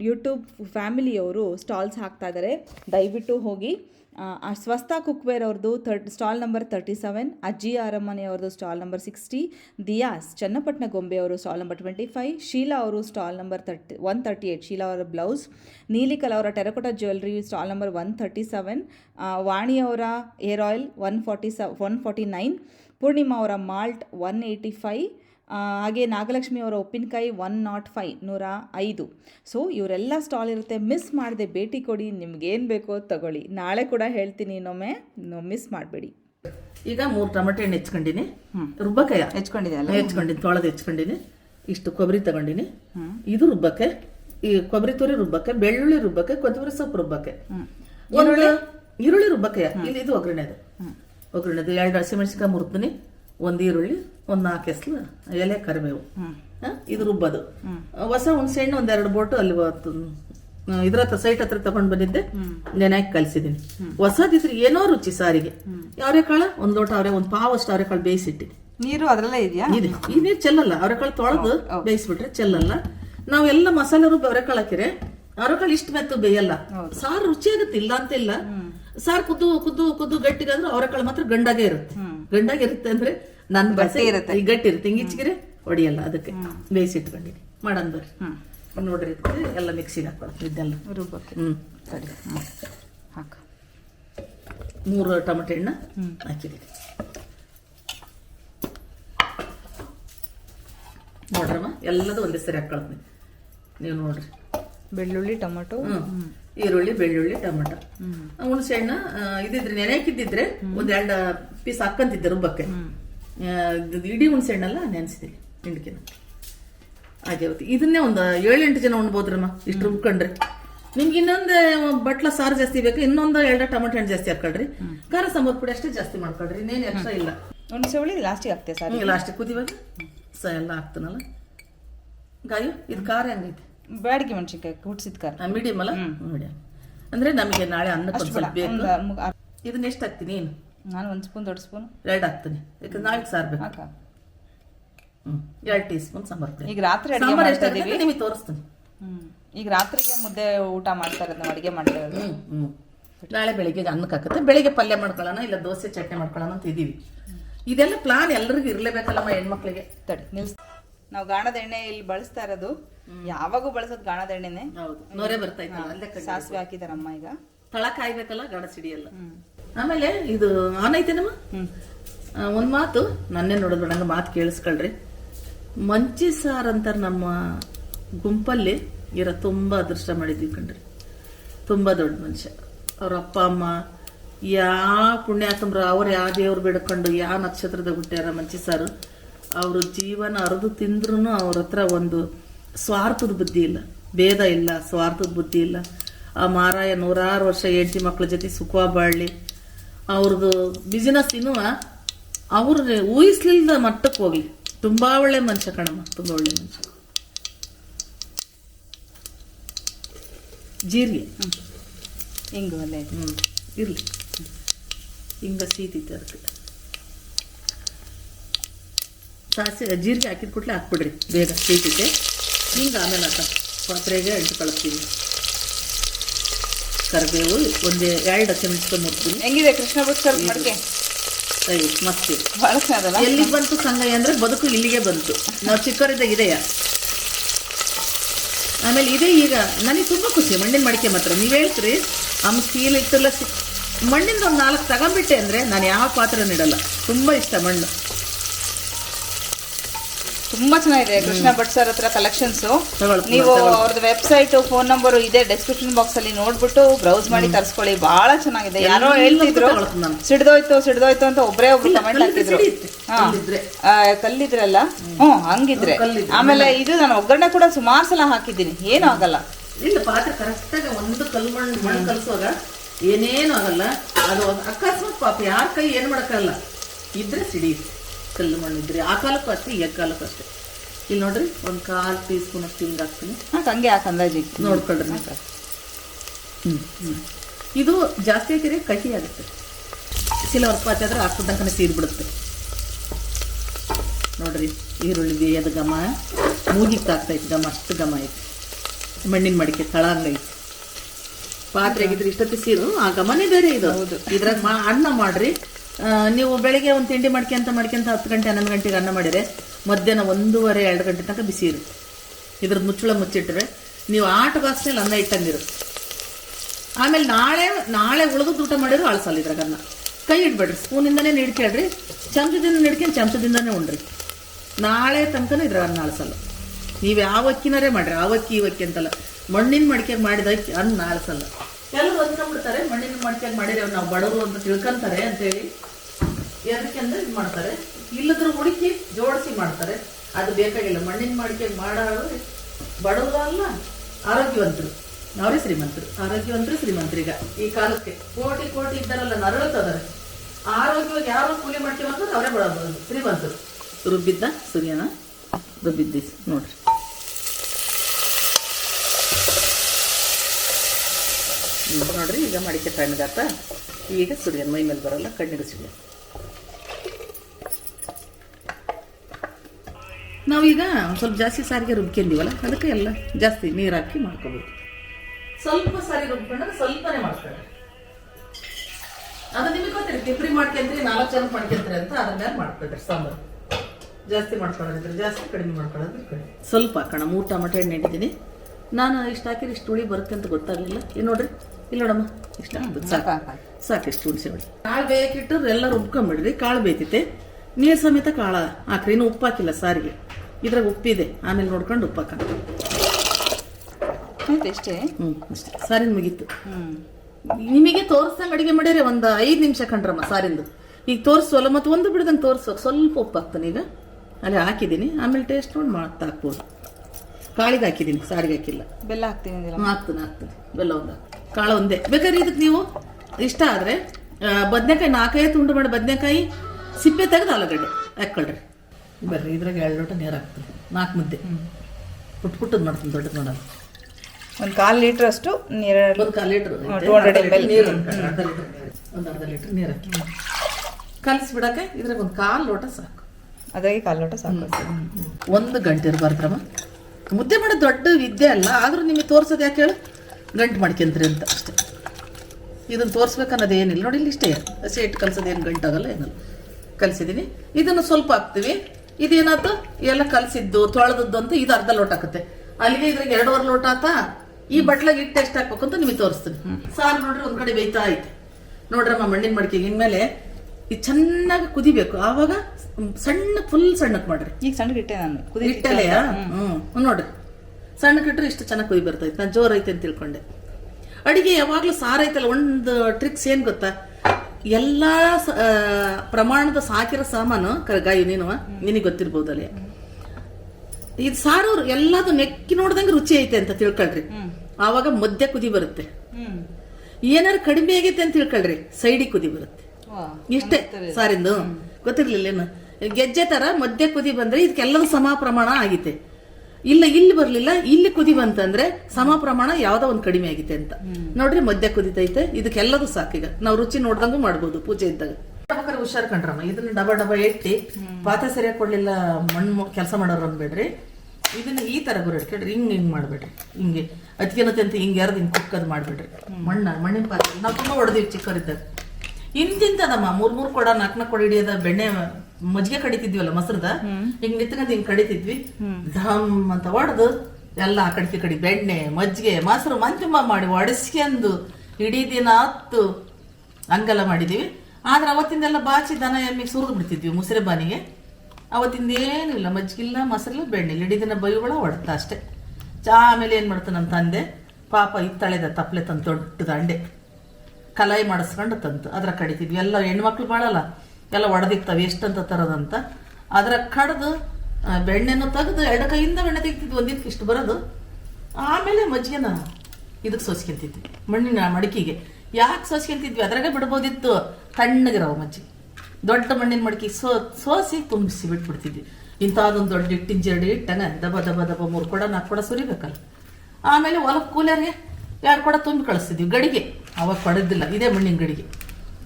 ಯೂಟ್ಯೂಬ್ ಫ್ಯಾಮಿಲಿಯವರು ಸ್ಟಾಲ್ಸ್ ಹಾಕ್ತಾ ಇದ್ದಾರೆ ದಯವಿಟ್ಟು ಹೋಗಿ. ಆ, ಸ್ವಸ್ಥ ಕುಕ್ವೇರ್ ಅವ್ರದ್ದು third stall number thirty seven Ajji Aramane ಅವ್ರದ್ದು stall number sixty diyas Channapatna ಗೊಂಬೆ ಅವರು stall number twenty five Sheela ಅವರು stall number thirty one thirty eight Sheela ಅವರ ಬ್ಲೌಸ್ ನೀಲಿಕಲ್ ಅವರ terracotta jewellery stall number one thirty seven Vani ಅವರ hair oil one forty ಸ one forty nine Purnima ಅವರ malt one eighty five ಹಾಗೆ ನಾಗಲಕ್ಷ್ಮಿ ಅವರ ಉಪ್ಪಿನಕಾಯಿ one not five ನೂರ ಐದು. ಸೊ ಇವರೆಲ್ಲ ಸ್ಟಾಲ್ ಇರುತ್ತೆ. ಮಿಸ್ ಮಾಡದೆ ಭೇಟಿ ಕೊಡಿ ನಿಮ್ಗೇನು ಬೇಕೋ ತಗೊಳ್ಳಿ. ನಾಳೆ ಕೂಡ ಹೇಳ್ತೀನಿ ಇನ್ನೊಮ್ಮೆ ಮಿಸ್ ಮಾಡಬೇಡಿ. ಈಗ ಮೂರು ಟೊಮೆಟೊ ಹಣ್ಣು ಹೆಚ್ಕೊಂಡಿನಿ. ರುಬ್ಬಕಾಯ ಹೆಚ್ಕೊಂಡಿದೆ ಹೆಚ್ಕೊಂಡಿನಿ. ತೊಳೆದು ಹೆಚ್ಕೊಂಡಿನಿ. ಇಷ್ಟು ಕೊಬ್ಬರಿ ತಗೊಂಡಿನಿ. ಇದು ರುಬ್ಬಕ್ಕೆ ಈ ಕೊಬ್ಬರಿ ತುರಿ ರುಬ್ಬಕ್ಕೆ ಬೆಳ್ಳುಳ್ಳಿ ರುಬ್ಬಕ್ಕೆ ಕೊತ್ತಂಬರಿ ಸೊಪ್ಪು ರುಬ್ಬಕ್ಕೆ ಈರುಳ್ಳಿ? ರುಬ್ಬಕ್ಕೆ ಇಲ್ಲಿ ಇದು ಒಗ್ಗರಣೆದು. ಒಗ್ಗರಣೆದು. ಎರಡು ಹಸಿಮೆಣಸಿನ್ಕಾಯಿ ಮುರಿದ್ನಿ. ಒಂದು ಈರುಳ್ಳಿ ಒಂದು ನಾಲ್ಕು ಎಸ್ಲು ಎಲೆ ಕರಿಬೇವು. ಇದು ರುಬ್ಬದು. ಹೊಸ ಹುಣಸೆ ಹಣ್ಣು ಒಂದೆರಡು ಬೋಟು ಅಲ್ಲಿ ಇದ್ರ ಹತ್ರ ಸೈಟ್ ಹತ್ರ ತಗೊಂಡ್ ಬಂದಿದ್ದೆ. ನೆನೆಯಾಗಿ ಕಲ್ಸಿದೀನಿ. ಹೊಸದಿದ್ರೆ ಏನೋ ರುಚಿ ಸಾರಿಗೆ. ಅವರೆಕಾಳು ಒಂದ್ ಲೋಟ ಅವರೆ ಒಂದು ಪಾವಷ್ಟು ಅವರೆಕಾಳು ಬೇಯಿಸಿಟ್ಟಿನಿ. ನೀರು ಅದರಲ್ಲೇ ಇದೆಯಾ? ಇದೆ. ಈ ನೀರು ಚೆಲ್ಲಲ್ಲ. ಅವರೆಕಾಳು ತೊಳೆದು ಬೇಯಿಸ್ಬಿಟ್ರೆ ಚೆಲ್ಲಲ್ಲ. ನಾವೆಲ್ಲ ಮಸಾಲೆ ರುಬ್ಬಿ ಅವರೆಕಾಳು ಹಾಕಿರೆ ಅವರೆಕಾಳು ಇಷ್ಟು ಮೆತ್ತು ಬೇಯಲ್ಲ. ಸಾರು ರುಚಿ ಆಗುತ್ತಿಲ್ಲ ಅಂತ ಇಲ್ಲ ಸಾರು ಕುದ್ದು ಕುದ್ದು ಕುದ್ದು ಗಟ್ಟಿಗಾದ್ರೆ ಅವರೆಕಾಳು ಮಾತ್ರ ಗಂಡಾಗೆ ಇರುತ್ತೆ. ಗಂಡಾಗೆ ಇರುತ್ತೆ ಅಂದ್ರೆ ನನ್ ಇರುತ್ತೆ. ಈ ಗಟ್ಟಿ ಇರುತ್ತೆ. ಹಿಂಗ್ ಹೊಡಿಯಲ್ಲ ಅದಕ್ಕೆ. ಬೇಯಿಸಿಟ್ಕೊಂಡಿನಿ ಮಾಡೋಣ ಬರ್ರಿ. ನೋಡ್ರಿ ಎಲ್ಲ ಮಿಕ್ಸಿಗೆ ಹಾಕೊಳ್ತೀವಿ ಇದೆಲ್ಲ. ಹ್ಞೂ ಸರಿ. ಹಾಕ. ಮೂರು ಟೊಮೆಟೊ ಹಣ್ಣು ಹಾಕಿದ್ದೀನಿ ನೋಡ್ರಮ್ಮ? ಎಲ್ಲದೂ ಒಂದೇ ಸರಿ ಹಾಕೊಳ್ತೀನಿ. ನೀವು ನೋಡ್ರಿ. ಬೆಳ್ಳುಳ್ಳಿ ಟೊಮೆಟೊ. ಹ್ಮ್. ಈರುಳ್ಳಿ ಬೆಳ್ಳುಳ್ಳಿ ಟೊಮೆಟೊ. ಹುಣಸೆ ಹಣ್ಣು ಇದಿದ್ರೆ ನೆನೆ ಹಾಕಿದ್ದಿದ್ರೆ ಒಂದ್ ಎರಡು ಪೀಸ್ ಹಾಕಂತಿದ್ದೆ ರುಬ್ಬಕ್ಕೆ. ಇಡೀ ಹುಣಸೆ ಹಣ್ಣೆಲ್ಲ ನೆನೆಸಿದ್ದೀನಿ ಹಿಂಡ್ಕಿನ ಹಾಗೆ ಅವತ್ತು ಇದನ್ನೇ ಒಂದು ಏಳೆಂಟು ಜನ ಉಣ್ಬೋದ್ರಮ್ಮ ಇಷ್ಟು ರುಬ್ಕೊಂಡ್ರೆ ನಿಮ್ಗೆ ಇನ್ನೊಂದು ಬಟ್ಲ ಸಾರು ಜಾಸ್ತಿ ಬೇಕು ಇನ್ನೊಂದು ಎರಡು ಟೊಮೆಟೊ ಹಣ್ಣು ಜಾಸ್ತಿ ಹಾಕೊಳ್ರಿ ಖಾರ ಸಾಂಬಾರ್ ಪುಡಿ ಅಷ್ಟೇ ಜಾಸ್ತಿ ಮಾಡ್ಕೊಳ್ರಿ ಇನ್ನೇನು ಎಕ್ಸ್ಟ್ರಾ ಇಲ್ಲ. ಹುಣಸೆ ಹುಳಿ ಲಾಸ್ಟಿಗೆ ಹಾಕ್ತೇವೆ ಸರ್ ಲಾಸ್ಟಿಗೆ ಲಾಸ್ಟ್ ಕುದಿವಾಗ ಸ ಎಲ್ಲ ಹಾಕ್ತಾನಲ್ಲ? ಗಾಯು ಇದು ಖಾರ ಹೆಂಗೈತೆ? ಬ್ಯಾಡಿಗೆ ಮೆಣಸಿನ್ಕಾಯಿ ಹುಟ್ಟಿಸಿದ ಖಾರ ಮೀಡಿಯಮ್ ಅಲ್ಲ? ಅಂದ್ರೆ ನಮಗೆ ನಾಳೆ ಅನ್ನಕ್ಕೆ ಬೇಕು. ಒಂದು ಅರ್- ಇದನ್ನ ಎಷ್ಟು ಹಾಕ್ತೀನಿ ಏನು? ನಾನು ಒಂದು ಸ್ಪೂನ್ ದೊಡ್ಡ ಸ್ಪೂನ್ ಎರಡು ಹಾಕ್ತೀನಿ. ಯಾಕಂದ್ರೆ ನಾಳೆ ಸಾರು ಬೇಕು ಹಾಕ ಎರಡು ಟೀ ಸ್ಪೂನ್ ಸಾಂಬಾರ್ ಪುಡಿ. ಈಗ ರಾತ್ರಿ ಅಡುಗೆ ಸಾಂಬಾರ್ ಮಾಡ್ತಾ ನಿಮಗೆ ತೋರಿಸ್ತೀನಿ. ಹ್ಮ್. ಈಗ ರಾತ್ರಿಗೆ ಮುದ್ದೆ ಊಟ ಮಾಡ್ತಾ ಇರೋದು ನಾವು ಅಡುಗೆ ಮಾಡ್ತಾ ಇರೋದು. ಹ್ಮ್ ನಾಳೆ ಬೆಳಿಗ್ಗೆ ಅನ್ನಕ್ಕೆ ಹಾಕುತ್ತೆ. ಬೆಳಿಗ್ಗೆ ಪಲ್ಯ ಮಾಡ್ಕೊಳ್ಳೋಣ ಇಲ್ಲ ದೋಸೆ ಚಟ್ನಿ ಮಾಡ್ಕೊಳ್ಳೋಣ ಅಂತ ಇದೀವಿ. ಇದೆಲ್ಲ ಪ್ಲಾನ್ ಎಲ್ರಿಗೂ ಇರ್ಲೇಬೇಕಲ್ಲಮ್ಮ ಹೆಣ್ಮಕ್ಳಿಗೆ. ತಡಿ ನಿಲ್ಸ್ ನಾವು ಗಾಣದ ಎಣ್ಣೆ ಇಲ್ಲಿ ಬಳಸ್ತಾ ಇರೋದು. ಯಾವಾಗೂ ಬಳಸೋದು ಗಾಣದ ಎಣ್ಣೆನೆ. ಹೌದು. ಬರ್ತಾ ಕಡ್ಡಿ. ಸಾಸಿವೆ ಹಾಕಿದಾರಮ್ಮ ಈಗ. ತಳ ಕಾಯ್ಬೇಕಲ್ಲ ಗಾಣ ಸಿಡಿಯಲ್ಲ ಆಮೇಲೆ ಇದು ಆನ್ ಐತೇನಮ್ಮ? ಒಂದು ಮಾತು ನನ್ನೇ ನೋಡೋದು ನಂಗೆ ಮಾತು ಕೇಳಿಸ್ಕೊಳ್ರಿ. ಮಂಚಿ ಸಾರ್ ಅಂತ ನಮ್ಮ ಗುಂಪಲ್ಲಿ ಇರೋ ತುಂಬಾ ಅದೃಷ್ಟ ಮಾಡಿದ್ವಿ ಕಣ್ರಿ. ತುಂಬಾ ದೊಡ್ಡ ಮನುಷ್ಯ. ಅವ್ರ ಅಪ್ಪ ಅಮ್ಮ ಯಾವ ಪುಣ್ಯಾತಮ್ರ ಅವ್ರು ಯಾವ ದೇವ್ರು ಬಿಡ್ಕೊಂಡು ಯಾವ ನಕ್ಷತ್ರದ ಹುಟ್ಟ್ಯಾರ ಮಂಚಿ ಸಾರು. ಅವ್ರ ಜೀವನ ಅರ್ದು ತಿಂದ್ರೂ ಅವ್ರ ಹತ್ರ ಒಂದು ಸ್ವಾರ್ಥದ ಬುದ್ಧಿ ಇಲ್ಲ. ಭೇದ ಇಲ್ಲ ಸ್ವಾರ್ಥದ ಬುದ್ಧಿ ಇಲ್ಲ. ಆ ಮಾರಾಯ ನೂರಾರು ವರ್ಷ ಹೆಂಡತಿ ಮಕ್ಕಳ ಜೊತೆ ಸುಖ ಬಾಳ್ಲಿ. ಅವ್ರದ್ದು ಬಿಸಿನೆಸ್ ಇನ್ನೂ ಅವ್ರ ಊಹಿಸ್ಲಿಲ್ದ ಮಟ್ಟಕ್ಕೆ ಹೋಗ್ಲಿ. ತುಂಬಾ ಒಳ್ಳೆ ಮನುಷ್ಯ ಕಣಮ್ಮ ತುಂಬಾ ಒಳ್ಳೆ ಮನುಷ್ಯ. ಜೀರಿಗೆ. ಹಿಂಗೆ ಒಲೆ ಹ್ಞೂ ಇರಲಿ ಇರ್ಲಿ. ಹಿಂಗ ಸೀತಿತ್ತು ಅದಕ್ಕೆ. ಸಾಸಿವೆ ಜೀರಿಗೆ ಹಾಕಿದ ಕೂಡಲೇ ಹಾಕ್ಬಿಡ್ರಿ ಬೇಗ ಸೀಟಿಗೆ ಹಿಂಗೆ ಆಮೇಲೆ ಹಾಕ ಪಾತ್ರೆಗೆ ಅಂಟು ಕಳಿಸ್ತೀನಿ ಕರಿಬೇವು ಒಂದು ಎರಡು ಹಸಿಮೆಣಸಿನ ಮುರ್ತೀನಿ ಹೆಂಗಿದೆ ಕೃಷ್ಣ ಭಟ್ ಮಸ್ತಿ. ಚೆನ್ನಾಗಲ್ಲ ಎಲ್ಲಿಗೆ ಬಂತು ಸಂಗಯ್ಯ ಅಂದ್ರೆ ಬದುಕು ಇಲ್ಲಿಗೆ ಬಂತು. ನಾವು ಚಿಕ್ಕವರಿದ್ದಾಗ ಇದೆಯಾ? ಆಮೇಲೆ ಇದೆ ಈಗ ನನಗೆ ತುಂಬಾ ಖುಷಿ ಮಣ್ಣಿನ ಮಡಿಕೆ ಮಾತ್ರ. ನೀವು ಹೇಳ್ತೀರಿ ಅಮ್ಮ ಸ್ಟೀಲ್ ಇಟ್ಟಲ್ಲ ಮಣ್ಣಿಂದ ಒಂದು ನಾಲ್ಕು ತಗೊಂಬಿಟ್ಟೆ ಅಂದ್ರೆ ನಾನು ಯಾವ ಪಾತ್ರ ನೀಡಲ್ಲ ತುಂಬಾ ಇಷ್ಟ ಮಣ್ಣು. ತುಂಬಾ ಚೆನ್ನಾಗಿದೆ ಕೃಷ್ಣ ಭಟ್ ಸರ್ ಹತ್ರ ಕಲೆಕ್ಷನ್ಸ್ ನೀವು. ಅವ್ರದ್ದು ವೆಬ್ಸೈಟ್ ಫೋನ್ ನಂಬರ್ ಇದೆ ಡಿಸ್ಕ್ರಿಪ್ಷನ್ ಬಾಕ್ಸ್ ಅಲ್ಲಿ ನೋಡ್ಬಿಟ್ಟು ಬ್ರೌಸ್ ಮಾಡಿ ತರಿಸ್ಕೊಳ್ಳಿ. ಬಹಳ ಚೆನ್ನಾಗಿದೆ. ಯಾರೋ ಹೇಳ್ತಿದ್ರು. ಸಿಡ್ದೋಯ್ತು ಸಿಡ್ದೋಯ್ತು ಅಂತ ಒಬ್ರೇ ಒಬ್ರು ಕಮೆಂಟ್ ಹಾಕಿದ್ರು. ಕಲ್ಲಿದ್ರಲ್ಲ? ಹ್ಮ್. ಹಂಗಿದ್ರೆ. ಆಮೇಲೆ ಇದು ನಾನು ಒಗ್ಗರಣೆ ಕೂಡ ಸುಮಾರು ಸಲ ಹಾಕಿದ್ದೀನಿ. ಏನು ಆಗಲ್ಲ. ಇಲ್ಲ ಪಾತ್ರೆ ಕರೆಕ್ಟಾಗಿ ಒಂದು ಕಲ್ಲು ಮಣ್ಣು ಮಣ್ಣು ಕಲಸುವಾಗ ಏನೇನು ಆಗಲ್ಲ. ಅದು ಅಕಸ್ಮಾತ್ ಪಾಪ ಯಾರ ಕೈ ಏನು ಮಾಡೋಕ್ಕಲ್ಲ ಇದ್ರೆ ಸಿಡಿಯುತ್ತೆ. ಕಲ್ಲು ಮಣ್ಣು ಇದ್ರೆ ಆ ಕಾಲಕ್ಕೂ ಅಷ್ಟೇ ಈ ಕಾಲಕ್ಕೂ ಅಷ್ಟೇ. ಇಲ್ಲಿ ನೋಡ್ರಿ ಒಂದು ಕಾಲು ಟೀ ಸ್ಪೂನ್ ಅಷ್ಟು ಹಿಂಗೆ ಹಾಕ್ತೀನಿ. ಹಾಕ್ ಹಂಗೆ ಹಾಕ್ ಅಂದಾಜಿ ನೋಡ್ಕೊಳ್ರಿ ಹ್ಞೂ ಹ್ಞೂ. ಇದು ಜಾಸ್ತಿ ಹಾಕಿದ್ರೆ ಕಹಿ ಆಗುತ್ತೆ. ಸಿಲವರ್ ಪಾಚ ಆದ್ರೆ ಹಾಕ್ಬಿಟ್ಟಂಕನೆ ಸೀದ್ಬಿಡುತ್ತೆ ನೋಡ್ರಿ ಈರುಳ್ಳಿ ಬೇಯದ ಘಮ. ಮೂಗಿಗೆ ಆಗ್ತೈತೆ ಘಮ ಅಷ್ಟು ಘಮ ಐತೆ ಮಣ್ಣಿನ ಮಡಿಕೆ ತಳ ಹಂಗೈತೆ ಪಾತ್ರೆಗಿದ್ರೆ ಇಷ್ಟೊತ್ತಿ ಸೀರು ಆ ಘಮನೇ ಬೇರೆ ಇದು. ಇದ್ರಾಗ ಮಾ ಅನ್ನ ಮಾಡ್ರಿ. ನೀವು ಬೆಳಿಗ್ಗೆ ಒಂದು ತಿಂಡಿ ಮಾಡ್ಕೊಂತ ಮಾಡ್ಕೊಂತ ಹತ್ತು ಗಂಟೆ, ಹನ್ನೊಂದು ಗಂಟೆಗೆ ಅನ್ನ ಮಾಡಿದರೆ ಮಧ್ಯಾಹ್ನ ಒಂದೂವರೆ, ಎರಡು ಗಂಟೆ ತನಕ ಬಿಸಿ ಇರುತ್ತೆ. ಇದ್ರದ್ದು ಮುಚ್ಚಳ ಮುಚ್ಚಿಟ್ರೆ ನೀವು ಆಟ ಬಾಕ್ಸ್ನಲ್ಲಿ ಅನ್ನ ಇಟ್ಟಂಗಿರು. ಆಮೇಲೆ ನಾಳೆ ನಾಳೆ ಉಳಿದು ಊಟ ಮಾಡಿದ್ರು ಅಳಸಲ್ಲ ಇದ್ರಾಗ ಅನ್ನ. ಕೈ ಇಡ್ಬೇಡ್ರಿ, ಸ್ಪೂನಿಂದನೇ ನಿಡ್ಕೇಳ್ರಿ, ಚಮಚದಿಂದ ನಿಡ್ಕೊಂಡು ಚಮಚದಿಂದನೇ ಉಣ್ರಿ. ನಾಳೆ ತನಕನೂ ಇದ್ರಾಗ ಅನ್ನ ಅಳಸಲ್ಲ. ನೀವು ಯಾವ ಅಕ್ಕಿನಾರೇ ಮಾಡ್ರಿ, ಆ ಅಕ್ಕಿ, ಈ ಅಕ್ಕಿ ಅಂತಲ್ಲ. ಮಣ್ಣಿನ ಮಡಿಕೆಗೆ ಮಾಡಿದ ಅಕ್ಕಿ ಅನ್ನ ಅಳಸಲ್ಲ. ಕೆಲವರು ಅಂದ್ಕೊಂಡ್ಬಿಡ್ತಾರೆ ಮಣ್ಣಿನ ಮಡಿಕೆಗೆ ಮಾಡಿದ್ರೆ ನಾವು ಬಡವರು ಅಂತ ತಿಳ್ಕೊಂತಾರೆ ಅಂತೇಳಿ. ಎದಕ್ಕೆ ಅಂದ್ರೆ ಇದು ಮಾಡ್ತಾರೆ. ಇಲ್ಲದ್ರ ಹುಡುಕಿ ಜೋಡಿಸಿ ಮಾಡ್ತಾರೆ. ಅದು ಬೇಕಾಗಿಲ್ಲ. ಮಣ್ಣಿನ ಮಡಿಕೆ ಮಾಡೋರು ಬಡವರು ಅಲ್ಲ, ಆರೋಗ್ಯವಂತರು. ಅವರೇ ಶ್ರೀಮಂತರು. ಆರೋಗ್ಯವಂತರು ಈಗ ಈ ಕಾಲಕ್ಕೆ. ಕೋಟಿ ಕೋಟಿ ಇದ್ದಾರಲ್ಲ ನರಳುತ್ತದಾರೆ ಆರೋಗ್ಯವಾಗಿ ಯಾರು ಕೂಲಿ ಮಾಡ್ತೀವಂದ್ರೆ ಅವರೇ ಬಡಬಹುದು ಶ್ರೀಮಂತರು. ರುಬ್ಬಿದ್ದ ಸೂರ್ಯನ? ರುಬ್ಬಿದ್ದಿ ನೋಡ್ರಿ. ನೋಡ್ರಿ, ಈಗ ಮಡಿಕೆ ತಣ್ಣಗಾತ ಈಗ ಸುರಿಯನ್ ಮೈ ಮೇಲೆ ಬರಲ್ಲ, ಕಣ್ಣಿಗೆ ನಾವೀಗ ಸ್ವಲ್ಪ ಜಾಸ್ತಿ ಸಾರಿಗೆ ರುಬ್ಕೊಂಡಿವಲ್ಲ ಅದಕ್ಕೆ ಎಲ್ಲ ಜಾಸ್ತಿ ನೀರು ಹಾಕಿ ಮಾಡ್ಕೋಬೇಕು. ಸ್ವಲ್ಪ ಸಾರಿ ರುಬ್ಕೊಂಡ್ರೆ ಸ್ವಲ್ಪನೇ ಮಾಡ್ತಾರೆ. ಅದು ನಿಮಗೆ ಗೊತ್ತಿರಿ ಟಿಪ್ರಿ ಮಾಡ್ಕೊಂತೀರಿ ನಾಲ್ಕು ಜನ ಮಾಡ್ಕೊಂತೀರಿ ಅಂತ ಅದ್ರ ಮೇಲೆ ಮಾಡ್ಕೊಳ್ರಿ ಸಾಂಬಾರು. ಜಾಸ್ತಿ ಮಾಡ್ಕೊಳ್ಳೋದಿದ್ರೆ ಜಾಸ್ತಿ ಕಡಿಮೆ ಮಾಡ್ಕೊಳ್ಳೋದ್ರೆ ಕಡಿಮೆ. ಸ್ವಲ್ಪ ಹಾಕೋಣ ಮೂರು ಟೊಮೆಟೊ ಹಣ್ಣು ಇಟ್ಟಿದ್ದೀನಿ. ನಾನು ಇಷ್ಟು ಹಾಕಿದ್ರೆ ಇಷ್ಟು ಹುಳಿ ಬರುತ್ತೆ ಅಂತ ಗೊತ್ತಾಗಲಿಲ್ಲ. ಇಲ್ಲಿ ನೋಡ್ರಿ? ಇಲ್ಲಿ ನೋಡಮ್ಮ ಇಷ್ಟ ಸಾಕು. ಸಾಕು ಇಷ್ಟು ಹುಣಸೆ ಹುಳಿ. ಕಾಳು ಬೇಯಕ್ಕಿಟ್ಟು ಎಲ್ಲ ರುಬ್ಕೊಂಬಿಡ್ರಿ ಕಾಳು ಬೇಯ್ತೈತೆ ನೀರು ಸಮೇತ ಕಾಳ. ಹಾಕ್ರಿ ಇನ್ನು ಉಪ್ಪು ಹಾಕಿಲ್ಲ ಸಾರಿಗೆ. ಇದ್ರಾಗ ಉಪ್ಪಿದೆ. ಆಮೇಲೆ ನೋಡ್ಕೊಂಡು ಉಪ್ಪು ಹಾಕ ಆಯ್ತು ಹ್ಞೂ ಅಷ್ಟೇ. ಸಾರಿನ ಮುಗೀತು. ಹ್ಮ್. ನಿಮಗೆ ತೋರಿಸ್ದಂಗೆ ಅಡುಗೆ ಮಾಡ್ಯಾರೆ ಒಂದು ಐದು ನಿಮಿಷ ಕಂಡ್ರಮ್ಮ ಸಾರಿಂದು. ಈಗ ತೋರಿಸುವಲ್ಲ ಮತ್ತು ಒಂದು ಬಿಡ್ದಂಗೆ ತೋರಿಸ್ ಸ್ವಲ್ಪ ಉಪ್ಪು ಹಾಕ್ತಾನೆ ಈಗ. ಅಲ್ಲಿ ಹಾಕಿದ್ದೀನಿ. ಆಮೇಲೆ ಟೇಸ್ಟ್ ನೋಡಿ ಮಾಡ್ತಾ ಹಾಕ್ಬೋದು. ಕಾಳಿಗೆ ಹಾಕಿದ್ದೀನಿ ಸಾರಿಗೆ ಹಾಕಿಲ್ಲ. ಬೆಲ್ಲ ಹಾಕ್ತೀನಿ ಹಾಕ್ತೀನಿ ಹಾಕ್ತೀನಿ. ಬೆಲ್ಲ ಒಂದು ಕಾಳು ಒಂದೇ. ಬೇಕಾದ್ರೆ ಇದಕ್ಕೆ ನೀವು ಇಷ್ಟ ಆದರೆ ಬದನೆಕಾಯಿ ನಾಲ್ಕೈದು ತುಂಡು ಮಾಡಿ ಬದನೆಕಾಯಿ ಸಿಪ್ಪೆ ತೆಗೆದು ಆಲೂಗಡ್ಡೆ ಹಾಕ್ಕೊಳ್ರಿ ಬರ್ರಿ ಇದ್ರಾಗ ಎರಡು ಲೋಟ ನೀರು ಹಾಕ್ತೀನಿ. ನಾಲ್ಕು ಮುದ್ದೆ. ಪುಟ್ ಪುಟ್ಟದ್ ಮಾಡ್ತೀನಿ ದೊಡ್ಡದು ಮಾಡೋದು. ಒಂದು ಕಾಲು ಲೀಟರ್ ಅಷ್ಟು ನೀರು ಒಂದು ಕಾಲು ಲೀಟ್ರ್ ಹಾ, 200 ml. ನೀರು ಒಂದು ಅರ್ಧ ಲೀಟ್ರ್ ಒಂದು ಅರ್ಧ ಲೀಟ್ರ್ ನೀರು ಹಾಕಿ ಕಲಿಸ್ಬಿಡಕ್ಕೆ ಇದ್ರಾಗ ಒಂದು ಕಾಲು ಲೋಟ ಸಾಕು. ಅದ್ರಾಗೆ ಕಾಲು ಲೋಟ ಸಾಕು. ಒಂದು ಗಂಟೆ ಇರಬಾರ್ದ್ರಮ್ಮ ಮುದ್ದೆ ಮಾಡೋದು ದೊಡ್ಡ ವಿದ್ಯೆ ಅಲ್ಲ ಆದರೂ ನಿಮಗೆ ತೋರಿಸೋದು ಯಾಕೆ ಹೇಳು? ಗಂಟು ಮಾಡ್ಕೊಂತ್ರಿ ಅಂತ ಅಷ್ಟೇ. ಇದನ್ನು ತೋರಿಸ್ಬೇಕನ್ನೋದು ಏನಿಲ್ಲ. ನೋಡಿ ಇಲ್ಲಿ ಇಷ್ಟೇ ಹಸಿ ಹಿಟ್ಟು ಕಲ್ಸೋದು ಏನು ಗಂಟಾಗಲ್ಲ ಏನಲ್ಲ. ಕಲಿಸಿದ್ದೀನಿ ಇದನ್ನು ಸ್ವಲ್ಪ ಹಾಕ್ತೀವಿ. ಇದೇನಾಯ್ತು ಎಲ್ಲ ಕಲಸಿದ್ದು ತೊಳೆದದ್ದು ಅಂತ ಇದು ಅರ್ಧ ಲೋಟ ಆಗುತ್ತೆ. ಅಲ್ಲಿಗೆ ಇದ್ರಾಗ ಎರಡೂವರೆ ಲೋಟ ಆತಾ? ಈ ಬಟ್ಲಾಗ ಇಟ್ಟು ಎಷ್ಟು ಹಾಕ್ಬೇಕು ಅಂತ ನಿಮಗೆ ತೋರಿಸ್ತೀನಿ. ಸಾರು ನೋಡ್ರಿ ಒಂದ್ ಕಡೆ ಬೇಯ್ತಾ ಐತೆ. ನೋಡ್ರಮ್ಮ ಮಣ್ಣಿನ ಮಡಿಕೆಗೆ ಇನ್ಮೇಲೆ ಇದು ಚೆನ್ನಾಗಿ ಕುದಿಬೇಕು. ಆವಾಗ ಸಣ್ಣ ಫುಲ್ ಸಣ್ಣಕ್ಕೆ ಮಾಡ್ರಿ. ಈಗ ಸಣ್ಣಕ್ಕೆ ಇಟ್ಟೆ ನಾನು. ಕುದಿ ಇಟ್ಟಲೆಯ ಹ್ಞೂ ನೋಡ್ರಿ. ಸಣ್ಣಕ್ಕೆ ಇಟ್ಟರೆ ಇಷ್ಟು ಚೆನ್ನಾಗಿ ಕುದಿ ಬರ್ತೈತೆ. ನಾನು ಜೋರೈತೆ ಐತೆ ಅಂತ ತಿಳ್ಕೊಂಡೆ. ಅಡಿಗೆ ಯಾವಾಗಲೂ ಸಾರು ಐತಲ್ಲ ಒಂದು ಟ್ರಿಕ್ಸ್ ಏನು ಗೊತ್ತಾ? ಎಲ್ಲ ಪ್ರಮಾಣದ ಸಾಕಿರೋ ಸಾಮಾನು ಕರ್ಗಾಯಿ ನೀನು ನಿನಗೆ ಗೊತ್ತಿರ್ಬೋದಲ್ಲ ಇದು ಸಾರು ಎಲ್ಲದು ನೆಕ್ಕಿ ನೋಡ್ದಂಗೆ ರುಚಿ ಐತೆ ಅಂತ ತಿಳ್ಕೊಳ್ರಿ. ಆವಾಗ ಮಧ್ಯ ಕುದಿ ಬರುತ್ತೆ. ಏನಾರು ಕಡಿಮೆ ಆಗೈತೆ ಅಂತ ತಿಳ್ಕೊಳ್ರಿ ಸೈಡಿ ಕುದಿ ಬರುತ್ತೆ. ಇಷ್ಟೇ ಸಾರಿಂದು. ಗೊತ್ತಿರ್ಲಿಲ್ಲೇನು? ಗೆಜ್ಜೆ ತರ ಮಧ್ಯ ಕುದಿ ಬಂದ್ರೆ ಇದಕ್ಕೆಲ್ಲದೂ ಸಮ ಪ್ರಮಾಣ ಆಗಿತ್ತೆ ಇಲ್ಲ ಇಲ್ಲಿ ಬರ್ಲಿಲ್ಲ ಇಲ್ಲಿ ಕುದಿವಂತಂದ್ರೆ ಸಮ ಪ್ರಮಾಣ ಯಾವ್ದೋ ಒಂದ್ ಕಡಿಮೆ ಆಗಿದೆ ಅಂತ. ನೋಡ್ರಿ ಮಧ್ಯ ಕುದಿತೈತೆ ಇದಕ್ಕೆಲ್ಲದೂ ಸಾಕೀಗ ನಾವು ರುಚಿ ನೋಡ್ದಂಗೂ ಮಾಡ್ಬೋದು ಪೂಜೆ ಇದ್ದಾಗ. ಹುಷಾರ್ ಕಂಡ್ರಮ್ಮ ಇದನ್ನ ಡಬ ಡಬ ಎಟ್ಟಿ ಪಾತ್ರೆ ಸರಿಯಾಗಿ ಕೊಡ್ಲಿಲ್ಲ ಮಣ್ಣು ಕೆಲಸ ಮಾಡೋರು ಅನ್ಬೇಡ್ರಿ ಇದನ್ನ ಈ ತರ ಗುರಡ್ಕೊಡ್ರಿ ಹಿಂಗ್ ಹಿಂಗ್ ಮಾಡ್ಬೇಡ್ರಿ ಹಿಂಗೆ. ಅದಕ್ಕೇನತ್ತೆ ಅಂತ ಹಿಂಗೆ ಯಾರ್ದು ಹಿಂಗೆ ಕುಕ್ಕದ್ ಮಾಡ್ಬೇಡ್ರಿ. ಮಣ್ಣ ಮಣ್ಣಿನ ಪಾತ್ರೆ. ನಾವು ತುಂಬಾ ಹೊಡೆದಿವಿ ಚಿಕ್ಕವರಿದ್ದಾಗ ಹಿಂದಿಂತದಮ್ಮ ಮೂರ್ ಮೂರ್ ಕೊಡ ನಾಲ್ಕು ನಾಲ್ಕು ಕೊಡ ಹಿಡಿಯೋದ ಬೆಣ್ಣೆ ಮಜ್ಜಿಗೆ ಕಡಿತಿದ್ವಲ್ಲ ಮೊಸರದ? ಹಿಂಗ್ ನಿತ್ಕೊಂಡ್ ಹಿಂಗ್ ಕಡಿತಿದ್ವಿ. ಧಮ್ ಅಂತ ಒಡ್ದು ಎಲ್ಲ ಆ ಕಡಿಕೆ ಕಡಿ ಬೆಣ್ಣೆ ಮಜ್ಜಿಗೆ ಮೊಸರು ಮಂಜುಮ್ಮ ಮಾಡಿ ಒಡಿಸ್ಕೊಂಡು ಇಡೀ ದಿನ ಹತ್ತು ಅಂಗಲ ಮಾಡಿದೀವಿ. ಆದ್ರೆ ಅವತ್ತಿಂದೆಲ್ಲ ಬಾಚಿ ದನ ಎಮ್ಮಿಗೆ ಸುರಿದು ಬಿಡ್ತಿದ್ವಿ ಮುಸರೆ ಬಾನಿಗೆ. ಅವತ್ತಿಂದ ಏನೂ ಇಲ್ಲ ಮಜ್ಜಿಗಿಲ್ಲ ಮೊಸರಿಲ್ಲ ಬೆಣ್ಣೆ ಇಲ್ಲ. ಇಡೀ ದಿನ ಬೈಗಳ ಹೊಡ್ತಾ ಅಷ್ಟೇ. ಚಾ ಆಮೇಲೆ ಏನು ಮಾಡ್ತು ನಮ್ಮ ತಂದೆ? ಪಾಪ ಇತ್ತಳೆದ ತಪ್ಪಲೆ ತಂದು ದೊಡ್ಡದ ಅಂಡೆ. ಕಲಾಯಿ ಮಾಡಿಸ್ಕೊಂಡು ತಂತು. ಅದ್ರ ಕಡಿತಿದ್ವಿ. ಎಲ್ಲ ಹೆಣ್ಮಕ್ಳು ಬಾಳಲ್ಲ. ಎಲ್ಲ ಒಡೆದಿಕ್ತಾವೆ ಎಷ್ಟಂತ ತರೋದಂತ. ಅದರ ಕಡ್ದು ಬೆಣ್ಣೆನೂ ತೆಗೆದು ಎರಡು ಕೈಯಿಂದ ಬೆಣ್ಣೆ ತೆಗಿತಿದ್ವಿ ಒಂದಿದ್ ಇಷ್ಟು ಬರೋದು. ಆಮೇಲೆ ಮಜ್ಜಿಗೆನ ಇದಕ್ಕೆ ಸೋಸ್ಕೊಂತಿದ್ವಿ, ಮಣ್ಣಿನ ಮಡಿಕೆಗೆ. ಯಾಕೆ ಸೋಸ್ಕೊಂತಿದ್ವಿ? ಅದ್ರಾಗೆ ಬಿಡ್ಬೋದಿತ್ತು ತಣ್ಣಗಿರೋ ಮಜ್ಜಿಗೆ. ದೊಡ್ಡ ಮಣ್ಣಿನ ಮಡಿಕೆ ಸೋ, ಸೋಸಿ ತುಂಬಿಸಿ ಬಿಟ್ಬಿಡ್ತಿದ್ವಿ. ಇಂಥದೊಂದು ದೊಡ್ಡ ಇಟ್ಟಿನ ಜರಡಿ ಇಟ್ಟನ ದಬ ದಬ ದಬ, ಮೂರು ಕೊಡ, ನಾಲ್ಕು ಕೊಡ ಸುರಿಬೇಕಲ್ಲ. ಆಮೇಲೆ ಹೊಲಕ್ಕೆ ಕೂಲರ್ಗೆ ಎರಡು ಕೊಡ ತುಂಬಿ ಕಳಿಸ್ತಿದ್ವಿ, ಗಡಿಗೆ. ಅವಾಗ ಕೊಡೋದಿಲ್ಲ, ಇದೇ ಮಣ್ಣಿನ ಗಡಿಗೆ.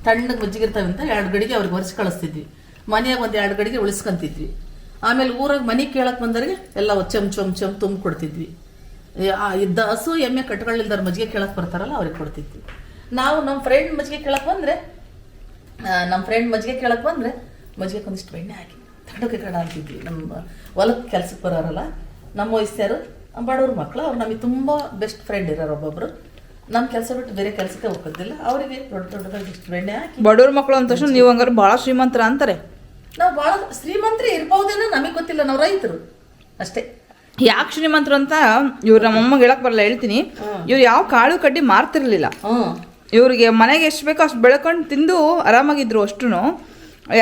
ತಣ್ಣಗೆ ಮಜ್ಜಿಗೆ ಇರ್ತಾವೆ ಅಂತ ಎರಡು ಗಡಿಗೆ ಅವ್ರಿಗೆ ಒರೆಸಿ ಕಳಿಸ್ತಿದ್ವಿ. ಮನೆಯಾಗ ಒಂದು ಎರಡು ಗಡಿಗೆ ಉಳಿಸ್ಕೊಂತಿದ್ವಿ. ಆಮೇಲೆ ಊರಾಗ ಮನೆ ಕೇಳಕ್ಕೆ ಬಂದವರಿಗೆ ಎಲ್ಲ ಚಮ್ ಚಮ್ ಚಮ್ ತುಂಬ ಕೊಡ್ತಿದ್ವಿ. ಇದ್ದ ಹಸು, ಎಮ್ಮೆ ಕಟ್ಗಳಿಲ್ದಾರ ಮಜ್ಜಿಗೆ ಕೇಳಕ್ ಬರ್ತಾರಲ್ಲ, ಅವ್ರಿಗೆ ಕೊಡ್ತಿದ್ವಿ. ನಾವು ನಮ್ಮ ಫ್ರೆಂಡ್ ಮಜ್ಜಿಗೆ ಕೇಳಕ್ ಬಂದ್ರೆ ನಮ್ಮ ಫ್ರೆಂಡ್ ಮಜ್ಜಿಗೆ ಕೇಳಕ್ ಬಂದ್ರೆ, ಮಜ್ಜಿಗೆ ಒಂದಿಷ್ಟು ಬೆಣ್ಣೆ ಹಾಕಿ ತಡಕ್ಕೆ ಕಡ ಅಂತಿದ್ವಿ. ನಮ್ಮ ಹೊಲಕ್ಕೆ ಕೆಲ್ಸಕ್ಕೆ ಬರೋರಲ್ಲ, ನಮ್ಮ ವಯಸ್ಸಿಯರು ಬಡವ್ರ ಮಕ್ಕಳು ಅವ್ರು ನಮಗೆ ತುಂಬ ಬೆಸ್ಟ್ ಫ್ರೆಂಡ್ ಇರೋರು ಒಬ್ಬೊಬ್ರು. ನಮ್ಮ ಕೆಲಸ ಬಿಟ್ಟು ಬೇರೆ ಕೆಲಸಕ್ಕೆ ಹೋಗೋದಿಲ್ಲ ಅವರಿಗೆ ದೊಡ್ಡ ದೊಡ್ಡದಾಗಿ ಇಷ್ಟು ಬೆಣ್ಣೆ ಹಾಕಿ. ಬಡವ್ರ ಮಕ್ಕಳು ಅಂತ ತಕ್ಷಣ ನೀವು ಹಂಗಾರೆ ಭಾಳ ಶ್ರೀಮಂತರ ಅಂತಾರೆ. ನಾವು ಭಾಳ ಶ್ರೀಮಂತರೇ ಇರ್ಬೋದೇನೋ ನಮಗೆ ಗೊತ್ತಿಲ್ಲ. ನಾವು ರೈತರು. ಅಷ್ಟೇ. ಯಾಕೆ ಶ್ರೀಮಂತರು ಅಂತ ಇವ್ರು ನಮ್ಮ ಅಮ್ಮಗೆ ಹೇಳಕ್ ಬರಲ್ಲ ಹೇಳ್ತೀನಿ. ಇವ್ರು ಯಾವ ಕಾಳು ಕಡ್ಡಿ ಮಾರ್ತಿರ್ಲಿಲ್ಲ. ಇವ್ರಿಗೆ ಮನೆಗೆ ಎಷ್ಟು ಬೇಕೋ ಅಷ್ಟು ಬೆಳ್ಕೊಂಡು ತಿಂದು ಆರಾಮಾಗಿದ್ರು ಅಷ್ಟು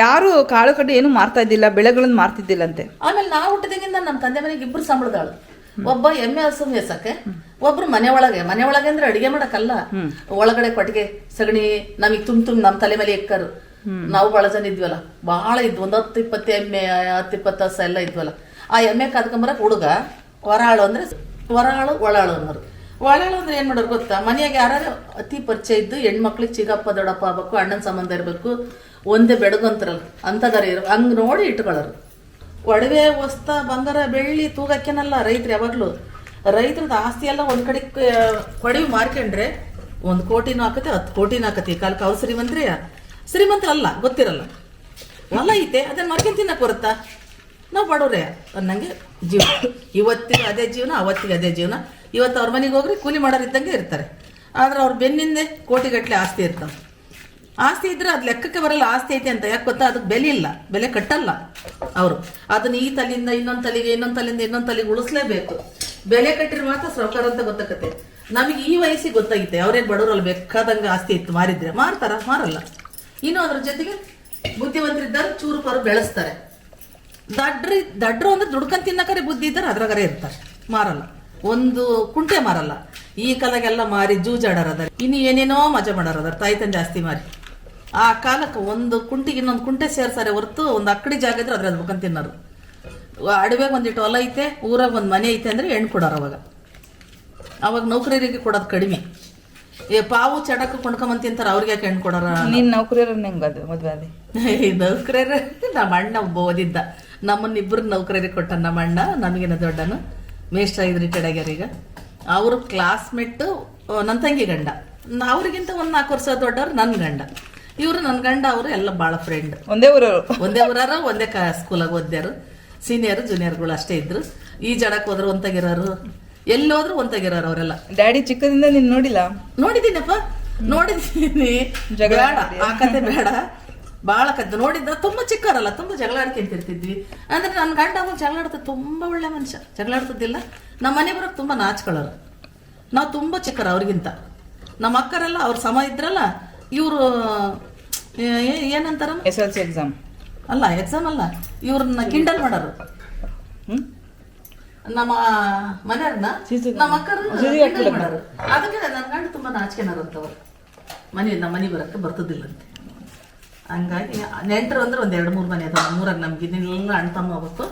ಯಾರು ಕಾಳು ಕಡ್ಡಿ ಏನು ಮಾರ್ತಾ ಇದ್ದಿಲ್ಲ ಬೆಳೆಗಳನ್ನು ಮಾರ್ತಿದ್ದಿಲ್ಲಂತೆ. ಆಮೇಲೆ ನಾವು ಹುಟ್ಟಿದಾಗಿಂದ ನಮ್ಮ ತಂದೆ ಮನೆಗೆ ಇಬ್ಬರು ಸಂಬಳದಾಳು ಒಬ್ಬ ಎಮ್ಮೆ ಹಸು ಮೇಸಕ್ಕೆ ಒಬ್ರು ಮನೆ ಒಳಗೆ ಮನೆ ಒಳಗೆ ಅಂದ್ರೆ ಅಡಿಗೆ ಮಾಡಕ್ಕಲ್ಲ. ಒಳಗಡೆ ಕೊಟ್ಟಿಗೆ ಸಗಣಿ ನಮಗ್ ತುಮ್ ತುಮ್ ನಮ್ಮ ತಲೆ ಮೇಲೆ ಎಕ್ಕರು. ನಾವು ಬಹಳ ಜನ ಇದ್ವಲ್ಲ ಬಹಳ ಇದ್ವು ಒಂದ್ ಹತ್ತು ಇಪ್ಪತ್ತು ಎಮ್ಮೆ ಹತ್ತು ಇಪ್ಪತ್ತು ಹಸ ಎಲ್ಲ ಇದ್ವಲ್ಲ. ಆ ಎಮ್ಮೆ ಕದ್ಕೊಂಬರಕ್ ಹುಡುಗ ಹೊರಾಳು ಅಂದ್ರೆ ಹೊರಾಳು ಒಳಾಳು ಅನ್ನೋರು. ಒಳಾಳು ಅಂದ್ರೆ ಏನ್ ಮಾಡೋರು ಗೊತ್ತಾ? ಮನೆಯಾಗ ಯಾರು ಅತಿ ಪರಿಚಯ ಇದ್ದು ಹೆಣ್ಮಕ್ಳಿಗೆ ಚಿಗಪ್ಪ ದೊಡ್ಡಪ್ಪ ಆಗ್ಬೇಕು ಅಣ್ಣನ ಸಂಬಂಧ ಇರ್ಬೇಕು ಒಂದೇ ಬೆಡಗಂತಾರಲ್ಲ ಅಂತದಾರ ಇರೋ ಹಂಗ್ ನೋಡಿ ಇಟ್ಕೊಳ್ಳೋರು. ಒಡವೆ ವಸ್ತ ಬಂಗಾರ ಬೆಳ್ಳಿ ತೂಗಕ್ಕೇನಲ್ಲ ರೈತರು ಯಾವಾಗಲೂ. ರೈತರದ ಆಸ್ತಿ ಎಲ್ಲ ಒಂದ್ ಕಡೆ ಕೊಡವಿ ಮಾರ್ಕೊಂಡ್ರೆ ಒಂದು ಕೋಟಿನೂ ಹಾಕತ್ತೆ ಹತ್ತು ಕೋಟಿನೂ ಹಾಕತ್ತೆ ಈ ಕಾಲಕ್ಕೆ ಅವ್ರು ಶ್ರೀಮಂತ್ರಿ ಶ್ರೀಮಂತರಲ್ಲ ಗೊತ್ತಿರಲ್ಲ. ಹೊಲ ಐತೆ, ಅದನ್ನ ಮಾರ್ಕೊಂಡು ತಿನ್ನಕ್ ಬರುತ್ತಾ? ನಾವು ಬಡವ್ರೆ ಅನ್ನಂಗೆ ಜೀವ. ಇವತ್ತಿಗೆ ಅದೇ ಜೀವನ, ಅವತ್ತಿಗೆ ಅದೇ ಜೀವನ. ಇವತ್ತು ಅವ್ರ ಮನೆಗೆ ಹೋಗ್ರಿ, ಕೂಲಿ ಮಾಡೋರು ಇದ್ದಂಗೆ ಇರ್ತಾರೆ. ಆದ್ರೆ ಅವ್ರ ಬೆನ್ನಿಂದೆ ಕೋಟಿಗಟ್ಟಲೆ ಆಸ್ತಿ ಇರ್ತಾವೆ. ಆಸ್ತಿ ಇದ್ರೆ ಅದು ಲೆಕ್ಕಕ್ಕೆ ಬರಲ್ಲ, ಆಸ್ತಿ ಐತೆ ಅಂತ ಯಾಕೆ ಗೊತ್ತಾ? ಅದಕ್ಕೆ ಬೆಲೆ ಇಲ್ಲ. ಬೆಲೆ ಕಟ್ಟಲ್ಲ ಅವರು. ಅದನ್ನ ಈ ತಲೆಯಿಂದ ಇನ್ನೊಂದು ತಲೆಗೆ, ಇನ್ನೊಂದು ತಲೆಯಿಂದ ಇನ್ನೊಂದು ತಲೆಗೆ ಉಳಿಸ್ಲೇಬೇಕು. ಬೆಲೆ ಕಟ್ಟಿರ ಮಾತ್ರ ಸರ್ಕಾರ ಅಂತ ಗೊತ್ತಾಗತ್ತೆ. ನಮಗೆ ಈ ವಯಸ್ಸಿಗೆ ಗೊತ್ತಾಗಿತ್ತೆ. ಅವ್ರೇನ್ ಬಡವರಲ್ಲಿ, ಬೇಕಾದಂಗೆ ಆಸ್ತಿ ಇತ್ತು, ಮಾರಿದ್ರೆ. ಮಾರ್ತಾರ? ಮಾರಲ್ಲ. ಇನ್ನು ಅದ್ರ ಜೊತೆಗೆ ಬುದ್ಧಿವಂತರಿದ್ದಾರೆ ಚೂರು ಪರು ಬೆಳೆಸ್ತಾರೆ. ದಡ್ರಿ, ದಡ್ರು ಅಂದ್ರೆ ದುಡ್ಕೊಂಡ್ ತಿನ್ನಕರೆ ಬುದ್ಧಿ ಇದ್ದಾರೆ ಅದ್ರಾಗರೆ ಇರ್ತಾರೆ. ಮಾರಲ್ಲ. ಒಂದು ಕುಂಟೆ ಮಾರಲ್ಲ. ಈ ಕಾಲಾಗೆಲ್ಲ ಮಾರಿ ಜೂಜಾಡರದ ಇನ್ನು ಏನೇನೋ ಮಜಾ ಮಾಡಾರ ಅದಾರ. ತಾಯಿ, ತಂದೆ ಜಾಸ್ತಿ ಮಾರಿ. ಆ ಕಾಲಕ್ಕೆ ಒಂದು ಕುಂಟಿಗೆ ಇನ್ನೊಂದು ಕುಂಟೆ ಸೇರ್ಸಾರೆ ಹೊರತು ಒಂದು ಅಕ್ಕಡಿ ಜಾಗ ಇದ್ರೆ ಅದ್ರ ಮುಖಂತ ತಿನ್ನೋರು. ಅಡವೆಗೆ ಒಂದಿಟ್ಟು ಹೊಲ ಐತೆ ಊರಾಗ ಒಂದು ಮನೆ ಐತೆ ಅಂದ್ರೆ ಹೆಣ್ಣು ಕೊಡೋರು ಅವಾಗ. ಅವಾಗ ನೌಕರರಿಗೆ ಕೊಡೋದು ಕಡಿಮೆ. ಏ ಪಾವು ಚಡಕ್ಕೆ ಕೊಂಡ್ಕೊಂಬಂತ ತಿಂತಾರೆ ಅವ್ರಿಗೆ ಯಾಕೆ ಹೆಣ್ಣು ಕೊಡೋರ? ನೀನು ನೌಕರಿಯರ ನಿಮ್ಗೆ ಅದು ಮದ್ವೆ ನೌಕರರ ನಮ್ಮ ಅಣ್ಣ ಒಬ್ಬ ಓದಿದ್ದ. ನಮ್ಮನ್ನ ಇಬ್ಬರು ನೌಕರರಿಗೆ ಕೊಟ್ಟ ನಮ್ಮ ಅಣ್ಣ ನಮಗಿನ ದೊಡ್ಡನು. ಮೇಷ್ಟ್ರಾಗಿ ರಿಟೈರ್ಡ್ ಆಗ್ಯಾರ ಈಗ. ಅವರು ಕ್ಲಾಸ್ಮೇಟ್ ನನ್ನ ತಂಗಿ ಗಂಡ. ಅವ್ರಿಗಿಂತ ಒಂದು ನಾಲ್ಕು ವರ್ಷ ದೊಡ್ಡವ್ರು ನನ್ನ ಗಂಡ. ಇವರು ನನ್ನ ಗಂಡ ಅವರು ಎಲ್ಲ ಭಾಳ ಫ್ರೆಂಡ್ ಒಂದೇ ಊರವರು. ಒಂದೇ ಊರಾರ ಒಂದೇ ಕ ಸ್ಕೂಲಾಗ ಓದ್ಯಾರು. ಸೀನಿಯರ್ ಜೂನಿಯರ್ಗಳು ಅಷ್ಟೇ ಇದ್ರು. ಈ ಜಡಕ್ಕೆ ಹೋದ್ರು ಒಂತಾಗಿರೋರು. ಎಲ್ಲಿ ಹೋದ್ರು ಒಂತಾಗಿರೋರು ಅವರೆಲ್ಲ. ಡ್ಯಾಡಿ ಚಿಕ್ಕದಿಂದ ನೀನ್ ನೋಡಿಲ್ಲ? ನೋಡಿದ್ದೀನಪ್ಪ. ನೋಡಿದೀನಿ ಜಗಳ ಆ ಕತೆ ಬೇಡ. ಭಾಳ ಕದ್ದು. ನೋಡಿದ್ರೆ ತುಂಬಾ ಚಿಕ್ಕವರಲ್ಲ ತುಂಬಾ ಜಗಳಾಡ್ಕೊಂತಿರ್ತಿದ್ವಿ ಅಂದ್ರೆ ನನ್ನ ಗಂಡ ಅವ್ರು ಜಗಳಾಡ್ತ ತುಂಬಾ ಒಳ್ಳೆ ಮನುಷ್ಯ. ಜಗಳಾಡ್ತಿದ್ದಿಲ್ಲ. ನಮ್ಮ ಮನೆ ಬರೋಕೆ ತುಂಬಾ ನಾಚ್ಕೊಳ್ಳೋರು. ನಾವು ತುಂಬಾ ಚಿಕ್ಕರ ಅವ್ರಿಗಿಂತ. ನಮ್ಮ ಅಕ್ಕರೆಲ್ಲ ಅವ್ರ ಸಮ ಇದ್ರಲ್ಲ ಇವರು ಏನಂತಾರ? ಎಸ್ ಎಲ್ ಸಿ ಎಕ್ಸಾಮ್ ಅಲ್ಲ ಎಕ್ಸಾಮ್ ಅಲ್ಲ. ಇವ್ರನ್ನ ಕಿಂಡಲ್ ಮಾಡೋರು. ನಮ್ಮ ಮನೆಯವ್ರನ್ನ ನಮ್ಮ ಅಕ್ಕರು ಕಿಂಡಲ್ ಮಾಡೋರು. ಅದಕ್ಕೆ ನನ್ನ ಗಂಡ ತುಂಬಾ ನಾಚಿಕೆನಾರಂತವ್ರು ಮನೆ ನಮ್ಮ ಮನೆ ಬರಕ್ಕೆ ಬರ್ತದಿಲ್ಲಂತೆ. ಹಂಗಾಗಿ ನೆಂಟರು ಅಂದ್ರೆ ಒಂದ್ ಎರಡು ಮೂರು ಮನೆ ಅದಾವ. ಮೂರಾಗ ನಮ್ಗೆ ಇದನ್ನೆಲ್ಲ ಅಣ್ಣ ತಮ್ಮ ಹೋಗ್ಬೇಕು.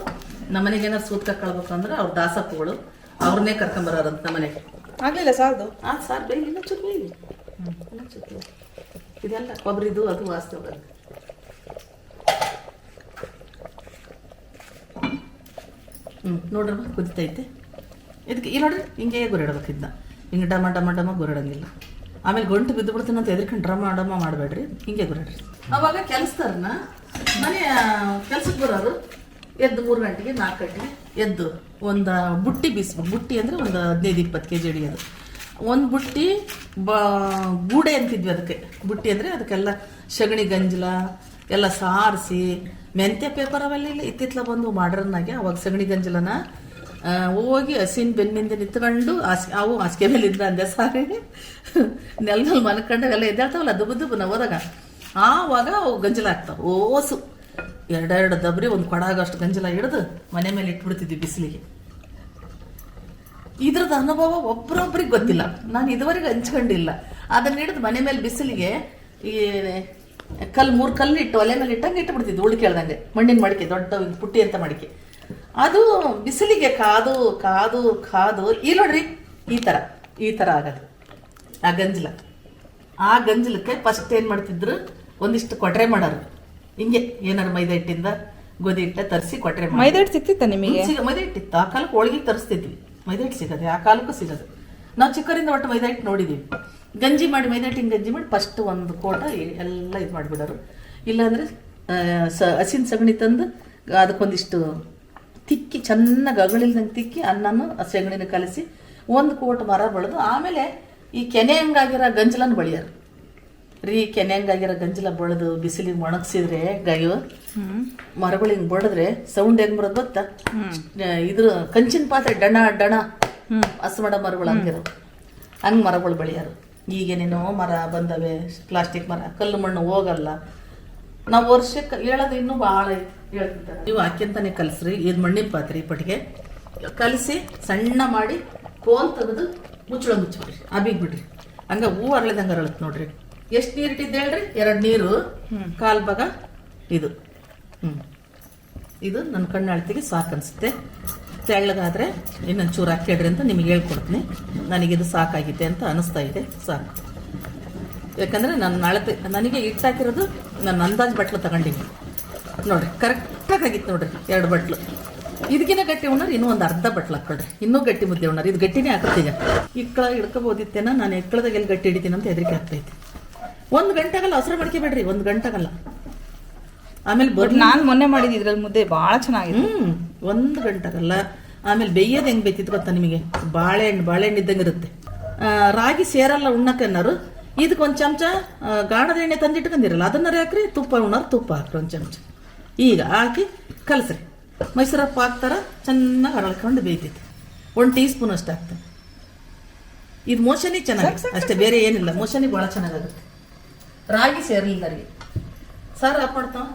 ನಮ್ಮ ಮನೆಗೆ ಏನಾರು ಸೂತ್ ಕಳ್ಬೇಕು ಅಂದ್ರೆ ಅವ್ರ ದಾಸಪ್ಪಗಳು ಅವ್ರನ್ನೇ ಕರ್ಕೊಂಬರೋರಂತ ನಮ್ಮ ಮನೆಗೆ. ಆಗ್ಲಿಲ್ಲ ಸಾರ್ದು? ಆ ಸಾರ್ ಬೇಗ ಇನ್ನೂ ಬೇಗ ಇನ್ನೂ ಬೇಗ. ಇದೆಲ್ಲ ಕೊಬ್ಬರಿದು ಅದು ವಾಸ್ತವ ಬರುತ್ತೆ ಹ್ಞೂ ನೋಡ್ರಮ್ಮ, ಕುದಿತೈತೆ. ಇದಕ್ಕೆ, ಈ ನೋಡ್ರಿ, ಹಿಂಗೆ ಗುರಿಡಬೇಕು ಇದನ್ನ ಹಿಂಗೆ ಡಮ ಡಮ ಡಮ ಗುರಿಡಂಗಿಲ್ಲ. ಆಮೇಲೆ ಗಂಟು ಬಿದ್ದು ಬಿಡ್ತೀನಿ ಅಂತ ಎದ್ರಕೊಂಡು ಡ್ರಮ, ಡಮ ಮಾಡಬೇಡ್ರಿ. ಹಿಂಗೆ ಗುರಿಡ್ರಿ. ಅವಾಗ ಕೆಲಸದಾರನ ಮನೆ ಕೆಲ್ಸಕ್ಕೆ ಬರೋರು ಎದ್ದು ಮೂರು ಗಂಟೆಗೆ, ನಾಲ್ಕು ಗಂಟೆಗೆ ಎದ್ದು ಒಂದು ಬುಟ್ಟಿ ಬೀಸ್ಬೇಕು. ಬುಟ್ಟಿ ಅಂದರೆ ಒಂದು ಹದಿನೈದು, ಇಪ್ಪತ್ತು ಕೆ ಜಿ ಹಿಡಿಯೋದು ಒಂದು ಬುಟ್ಟಿ ಬ, ಗೂಡೆ ಅಂತಿದ್ವಿ ಅದಕ್ಕೆ. ಬುಟ್ಟಿ ಅಂದರೆ ಅದಕ್ಕೆಲ್ಲ ಸಗಣಿ ಗಂಜಲ, ಎಲ್ಲ ಸಾರಿಸಿ, ಮೆಂತ್ಯ ಪೇಪರ್ ಅವೆಲ್ಲ ಇಲ್ಲ ಇತ್ತಿತ್ಲ ಬಂದು ಮಾಡ್ರನ್ ಆಗಿ ಅವಾಗ ಸಗಣಿ ಗಂಜಲನ ಹೋಗಿ ಹಸಿನ ಬೆನ್ನಿಂದ ನಿಂತ್ಕೊಂಡು ಹಾಸ್, ಅವು ಹಾಸಿಗೆ ಮೇಲೆ ಇದ್ರ ಅಂದೆ ಸಾರಿ. ನೆಲದಲ್ಲಿ ಮನ್ಕೊಂಡಾಗೆಲ್ಲ ಎದ್ದಾಳ್ತಾವಲ್ಲ ದುಬ್ಬು ದುಬ್ಬು ನಾವು ಹೋದಾಗ ಆವಾಗ ಅವು ಗಂಜಲ ಆಗ್ತಾವೆ ಓಸು. ಎರಡೆರಡು ದಬ್ರಿ ಒಂದು ಕೊಡಾಗಷ್ಟು ಗಂಜಲ ಹಿಡಿದು ಮನೆ ಮೇಲೆ ಇಟ್ಬಿಡ್ತಿದ್ವಿ ಬಿಸಿಲಿಗೆ. ಇದ್ರದ್ದು ಅನುಭವ ಒಬ್ರೊಬ್ರಿಗೆ ಗೊತ್ತಿಲ್ಲ. ನಾನು ಇದುವರೆಗೆ ಹಂಚ್ಕೊಂಡಿಲ್ಲ. ಅದನ್ನ ಹಿಡಿದು ಮನೆ ಮೇಲೆ ಬಿಸಿಲಿಗೆ ಈ ಕಲ್ ಮೂರು ಕಲ್ಲು ಇಟ್ಟು ಒಲೆ ಮೇಲೆ ಇಟ್ಟಂಗೆ ಇಟ್ಟು ಬಿಡ್ತಿದ್ವಿ ಉಳಿ ಕೇಳ್ದಂಗೆ ಮಣ್ಣಿನ ಮಡಿಕೆ ದೊಡ್ಡ ಪುಟ್ಟಿ ಅಂತ ಮಡಿಕೆ. ಅದು ಬಿಸಿಲಿಗೆ ಕಾದು ಕಾದು ಕಾದು ಈ ನೋಡ್ರಿ ಈ ಥರ ಈ ಥರ ಆಗೋದು. ಆ ಗಂಜಲ. ಆ ಗಂಜಲಕ್ಕೆ ಫಸ್ಟ್ ಏನು ಮಾಡ್ತಿದ್ರು? ಒಂದಿಷ್ಟು ಕೊಟ್ರೆ ಮಾಡೋರು. ಹಿಂಗೆ ಏನಾರು ಮೈದಾ ಹಿಟ್ಟಿಂದ ಗೋಧಿ ಹಿಟ್ಟ ತರಿಸಿ ಕೊಟ್ರೆ ಮಾಡಿ ಮೈದಾ ಹಿಟ್ಟು ಸಿಕ್ತಿತ್ತ ನಿಮಗೆ? ಮೈದಾ ಹಿಟ್ಟಿತ್ತು. ಆ ಕಾಲಕ್ಕೆ ಹೋಳಿಗೆ ತರಿಸ್ತಿದ್ವಿ. ಮೈದಾ ಹಿಟ್ಟು ಸಿಗೋದು ಆ ಕಾಲಕ್ಕೂ ಸಿಗೋದು. ನಾವು ಚಿಕ್ಕರಿಂದ ಒಟ್ಟು ಮೈದಾ ಹಿಟ್ಟು ನೋಡಿದ್ದೀವಿ ಗಂಜಿ ಮಾಡಿ ಮೈದಾ ಹಿಟ್ಟಿನ ಗಂಜಿ ಮಾಡಿ ಫಸ್ಟ್ ಒಂದು ಕೋಟ ಎಲ್ಲ ಇದು ಮಾಡಿಬಿಡೋರು. ಇಲ್ಲಾಂದರೆ ಸ, ಹಸಿನ ಸಗಣಿ ತಂದು ಅದಕ್ಕೊಂದಿಷ್ಟು ತಿಕ್ಕಿ, ಚೆನ್ನಾಗಿ ಅಗಳಿಲ್ದಂಗೆ ತಿಕ್ಕಿ ಅನ್ನನೂ ಸಗಣಿನ ಕಲಸಿ ಒಂದು ಕೋಟ್ ಮರ ಬೆಳೆದು ಆಮೇಲೆ ಈ ಕೆನೆ ಹಂಗಾಗಿರೋ ಗಂಜಲನ್ನು ಬಳಿಯೋರು. ರೀ ಕೆನೆ ಹಂಗಾಗಿರೋ ಗಂಜಲ ಬಳದು ಬಿಸಿಲಿಗೆ ಒಣಗಿಸಿದ್ರೆ ಗಾಯು ಮರಗಳು ಹಿಂಗೆ ಬಡಿದ್ರೆ ಸೌಂಡ್ ಹೆಂಗೆ ಬರೋದು ಗೊತ್ತಾ? ಇದ್ರ ಕಂಚಿನ ಪಾತ್ರೆ ಡಣ ಡಣ ಅಸ್ಮಡ ಮರಗಳು ಹಂಗಿರೋ ಹಂಗೆ ಮರಗಳು ಬೆಳೆಯೋರು. ಈಗೇನೇನೋ ಮರ ಬಂದವೆ ಪ್ಲಾಸ್ಟಿಕ್ ಮರ ಕಲ್ಲು ಮಣ್ಣು ಹೋಗಲ್ಲ. ನಾವು ವರ್ಷಕ್ಕೆ ಹೇಳೋದು ಇನ್ನೂ ಭಾಳ ಹೇಳ್ತಿದ್ದಾರೆ. ನೀವು ಹಾಕ್ಯಂತಾನೆ ಕಲಸ್ರಿ ಇದು ಮಣ್ಣಿನ ಪಾತ್ರೆ ಪಟ್ಟಿಗೆ ಕಲಸಿ ಸಣ್ಣ ಮಾಡಿ ಕೋಲ್ ತೆಗೆದು ಮುಚ್ಚಳ ಮುಚ್ಚಿಬಿಡ್ರಿ ಅಬಿಗ್ ಬಿಡ್ರಿ. ಹಂಗೆ ಹೂ ಅರಳಿದಂಗೆ ಅರಳತ್ ನೋಡ್ರಿ. ಎಷ್ಟು ನೀರು ಇಟ್ಟಿದ್ದೆ ಹೇಳ್ರಿ? ಎರಡು ನೀರು ಕಾಲು ಭಾಗ ಇದು. ಹ್ಞೂ ಇದು ನನ್ನ ಕಣ್ಣು ಅಳ್ತಿಗೆ ಸಾಕು ಅನಿಸುತ್ತೆ. ತೆಳ್ಳಗಾದ್ರೆ ಇನ್ನೊಂದು ಚೂರು ಹಾಕಿಡ್ರಿ ಅಂತ ನಿಮಗೆ ಹೇಳ್ಕೊಡ್ತೀನಿ. ನನಗಿದು ಸಾಕಾಗಿದೆ ಅಂತ ಅನಿಸ್ತಾ ಇದೆ. ಸಾಕು. ಯಾಕಂದರೆ ನನ್ನ ಅಳತೆ ನನಗೆ ಇಟ್ಟಾಕಿರೋದು ನನ್ನ ಅಂದಾಜು ಬಟ್ಲು ತಗೊಂಡಿನಿ. ನೋಡ್ರಿ ಕರೆಕ್ಟಾಗಿ ಆಗಿತ್ತು ನೋಡ್ರಿ ಎರಡು ಬಟ್ಲು. ಇದಕ್ಕಿಂತ ಗಟ್ಟಿ ಉಣ್ಣರು ಇನ್ನೂ ಒಂದು ಅರ್ಧ ಬಟ್ಲು ಹಾಕೊಳ್ರಿ ಇನ್ನೂ ಗಟ್ಟಿ ಮುದ್ದೆ ಉಣ್ಣರು. ಇದು ಗಟ್ಟಿನೇ ಆಗುತ್ತೆ ಈಗ ಇಕ್ಕಳ ಹಿಡ್ಕೋಬೋದಿತ್ತೇನ? ನಾನು ಎಕ್ಕಳದಾಗ ಎಲ್ಲಿ ಗಟ್ಟಿ ಹಿಡಿತೀನಿ ಅಂತ ಹೆದರಿಕೆ ಆಗ್ತೈತೆ. ಒಂದು ಗಂಟೆಗಲ್ಲ ಹಸ್ರು ಮಾಡ್ಕೋಬೇಡ್ರಿ ಒಂದು ಗಂಟೆಗಲ್ಲ. ಆಮೇಲೆ ಬಟ್ ನಾನು ಮೊನ್ನೆ ಮಾಡಿದ ಇದ್ರಲ್ಲಿ ಮುದ್ದೆ ಭಾಳ ಚೆನ್ನಾಗಿದೆ ಹ್ಞೂ ಒಂದು ಗಂಟೆಗಲ್ಲ. ಆಮೇಲೆ ಬೇಯೋದು ಹೆಂಗೆ ಬೇಯ್ತಿತ್ತು ಗೊತ್ತಾ ನಿಮಗೆ? ಬಾಳೆಹಣ್ಣು ಬಾಳೆಹಣ್ಣು ಇದ್ದಂಗೆ ಇರುತ್ತೆ. ರಾಗಿ ಸೇರಲ್ಲ ಉಣ್ಣಕ್ಕನ್ನಾರು ಇದಕ್ಕೆ ಒಂದು ಚಮಚ ಗಾಣದ ಎಣ್ಣೆ ತಂದಿಟ್ಕೊಂಡಿರಲ್ಲ ಅದನ್ನ ಹಾಕ್ರಿ ತುಪ್ಪ ಉಣ್ಣೋರು ತುಪ್ಪ ಹಾಕ್ರಿ ಒಂದು ಚಮಚ. ಈಗ ಹಾಕಿ ಕಲಸ್ರಿ. ಮೈಸೂರಪ್ಪ ಹಾಕ್ತಾರ ಚೆನ್ನಾಗಿ ಹರಳ್ಕೊಂಡು ಬೇಯ್ತೈತಿ. ಒಂದು ಟೀ ಸ್ಪೂನ್ ಅಷ್ಟು ಹಾಕ್ತಾರೆ ಇದು ಮೋಷನಿ ಚೆನ್ನಾಗಿ ಅಷ್ಟೇ ಬೇರೆ ಏನಿಲ್ಲ ಮೋಷನಿಗೆ ಭಾಳ ಚೆನ್ನಾಗಾಗುತ್ತೆ ರಾಗಿ ಸೇರಲಿಲ್ಲ ರೀ ಸರ್ ಆಫ್ ಮಾಡ್ತಾವ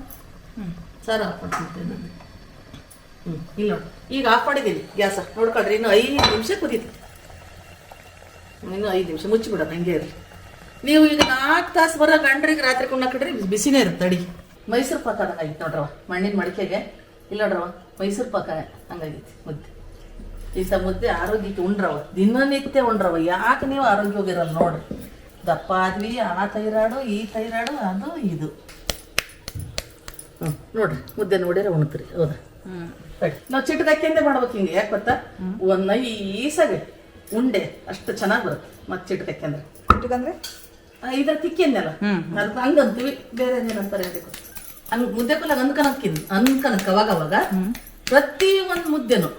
ಸರ್ ನಾನು. ಹ್ಞೂ ಇಲ್ಲ. ಈಗ ಆಫ್ ಮಾಡಿದ್ದೀನಿ. ಗ್ಯಾಸ ನೋಡ್ಕೊಳ್ರಿ ಇನ್ನು ಐದು ನಿಮಿಷ ಕುದೀತಿ. ಇನ್ನು ಐದು ನಿಮಿಷ ಮುಚ್ಚಿಬಿಡೋಣ ಹಂಗೆ ಇರಲಿ. ನೀವು ಈಗ ನಾಲ್ಕು ತಾಸು ಬರೋ ಗಂಡ್ರಿಗೆ ರಾತ್ರಿ ಕುಣ್ಣಾಕಿಡ್ರಿ ಬಿಸಿನೇ ಇರುತ್ತೆ ಅಡಿಗೆ ಮೈಸೂರು ಪಾಕ ಹಂಗಾಗಿತ್ತು ನೋಡ್ರವ ಮಣ್ಣಿನ ಮಡಿಕೆಗೆ. ಇಲ್ಲ ನೋಡ್ರವ ಮೈಸೂರು ಪಾಕ ಹಂಗಾಗಿತ್ತು ಮುದ್ದೆ. ಇಂಥ ಮುದ್ದೆ ಆರೋಗ್ಯಕ್ಕೆ ಉಂಡ್ರವ ದಿನನಿತ್ಯ ಉಂಡ್ರವ ಯಾಕೆ ನೀವು ಆರೋಗ್ಯವಾಗಿರಲ್ಲ ನೋಡ್ರಿ. ದಪ್ಪ ಆದ್ವಿ ಆ ಥೈರಾಯ್ಡು ಈ ಥೈರಾಯ್ಡು ಅದು ಇದು. ಹ್ಞೂ ನೋಡ್ರಿ ಮುದ್ದೆ ನೋಡಿದ್ರೆ ಉಣ್ತೀರಿ ಹೌದಾ? ತಡಿ ನಾವು ಚಿಟಕಕ್ಕಿಂದೆ ಮಾಡ್ಬೇಕು ಹಿಂಗೆ ಯಾಕೆ ಗೊತ್ತಾ? ಒಂದ್ ನೈಸಾಗೆ ಉಂಡೆ ಅಷ್ಟು ಚೆನ್ನಾಗಿ ಬರುತ್ತೆ ಮತ್ತೆ ಚಿಟಕಕ್ಕೆ ಅಂದ್ರೆ? ಚಿಟ್ಟಕ್ಕಂದ್ರೆ ಇದ್ರ ತಿಕ್ಕಿಂದೆಲ್ಲ ಅದಕ್ಕೆ ಹಂಗಂತೀವಿ ಬೇರೆ ಏನಂತಾರೆ ಅದಕ್ಕೆ ಹಂಗ್ ಮುದ್ದೆ ಕುಲಾಗ ಅನ್ಕನಕ್ಕಿನ್ ಅನ್ಕನಕ್ಕೆ ಅವಾಗ ಅವಾಗ ಪ್ರತಿ ಒಂದು ಮುದ್ದೆನು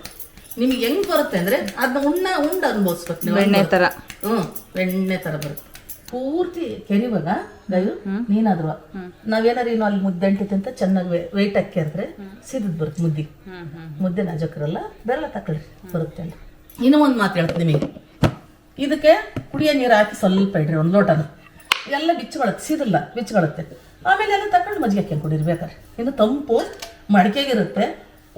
ನಿಮಗೆ ಹೆಂಗ್ ಬರುತ್ತೆ ಅಂದ್ರೆ ಅದನ್ನ ಉಣ್ಣ ಉಂಡ ಅನ್ಭವಿಸ್ಬೇಕು ನೀವು ಬೆಣ್ಣೆ ತರ. ಹ್ಮ್ ಎಣ್ಣೆ ತರ ಬರುತ್ತೆ. ಪೂರ್ತಿ ಕೆರಿವಾಗ ಗೈರು ನೀನಾದ್ರು. ನಾವೇನಾರು ಏನು ಅಲ್ಲಿ ಮುದ್ದೆ ಅಂಟಿತೆ ಅಂತ ಚೆನ್ನಾಗಿ ವೆಯ್ಟ್ ಹಾಕಿ ಅಂದ್ರೆ ಸಿದದ್ ಬರುತ್ತೆ ಮುದ್ದಿ. ಮುದ್ದೆ ನಾಜಕ್ರಲ್ಲ ಬೆಲ್ಲ ತಕೊಳ್ಳಿ ಬರುತ್ತೆ ಅಂತ. ಇನ್ನೂ ಒಂದು ಮಾತು ಹೇಳ್ತೀನಿ ನಿಮಗೆ. ಇದಕ್ಕೆ ಕುಡಿಯೋ ನೀರು ಹಾಕಿ ಸ್ವಲ್ಪ ಇಡ್ರಿ ಒಂದು ಲೋಟನ. ಎಲ್ಲ ಬಿಚ್ಕೊಳತ್ತೆ ಸಿದಲ್ಲ ಬಿಚ್ಕೊಳತ್ತೆ ಆಮೇಲೆ ಎಲ್ಲ ತಕೊಂಡು ಮಜ್ಜಿಗೆ ಹಾಕಿ ಕುಡಿರ್ಬೇಕಾರೆ ಬೇಕಾದ್ರೆ. ಇನ್ನು ತಂಪು ಮಡಿಕೆಗಿರುತ್ತೆ.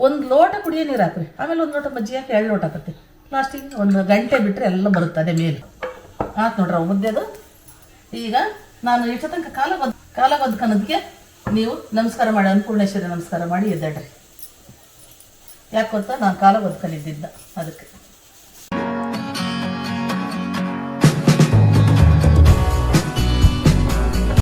ಒಂದು ಲೋಟ ಕುಡಿಯೋ ನೀರು ಹಾಕ್ರಿ. ಆಮೇಲೆ ಒಂದು ಲೋಟ ಮಜ್ಜಿಗೆ ಹಾಕಿ ಎರಡು ಲೋಟ ಹಾಕತ್ತೆ ಲಾಸ್ಟಿಗೆ ಒಂದು ಗಂಟೆ ಬಿಟ್ಟರೆ ಎಲ್ಲ ಬರುತ್ತೆ ಅದೇ ಮೇಲೆ. ಆಯ್ತು ನೋಡ್ರಿ ಮುದ್ದೆ ಮುದ್ದೆದು. ಈಗ ನಾನು ಇಷ್ಟ ತನಕ ಕಾಲ ಬದ್ ಕಾಲ ಬದುಕನ್ನೋದಕ್ಕೆ ನೀವು ನಮಸ್ಕಾರ ಮಾಡಿ, ಅನ್ನಪೂರ್ಣೇಶ್ವರಿ ನಮಸ್ಕಾರ ಮಾಡಿ ಎದ್ದಾಡ್ರಿ ಯಾಕೆ ಗೊತ್ತಾ? ನಾನು ಕಾಲ ಬದುಕಲಿದ್ದಿದ್ದ ಅದಕ್ಕೆ.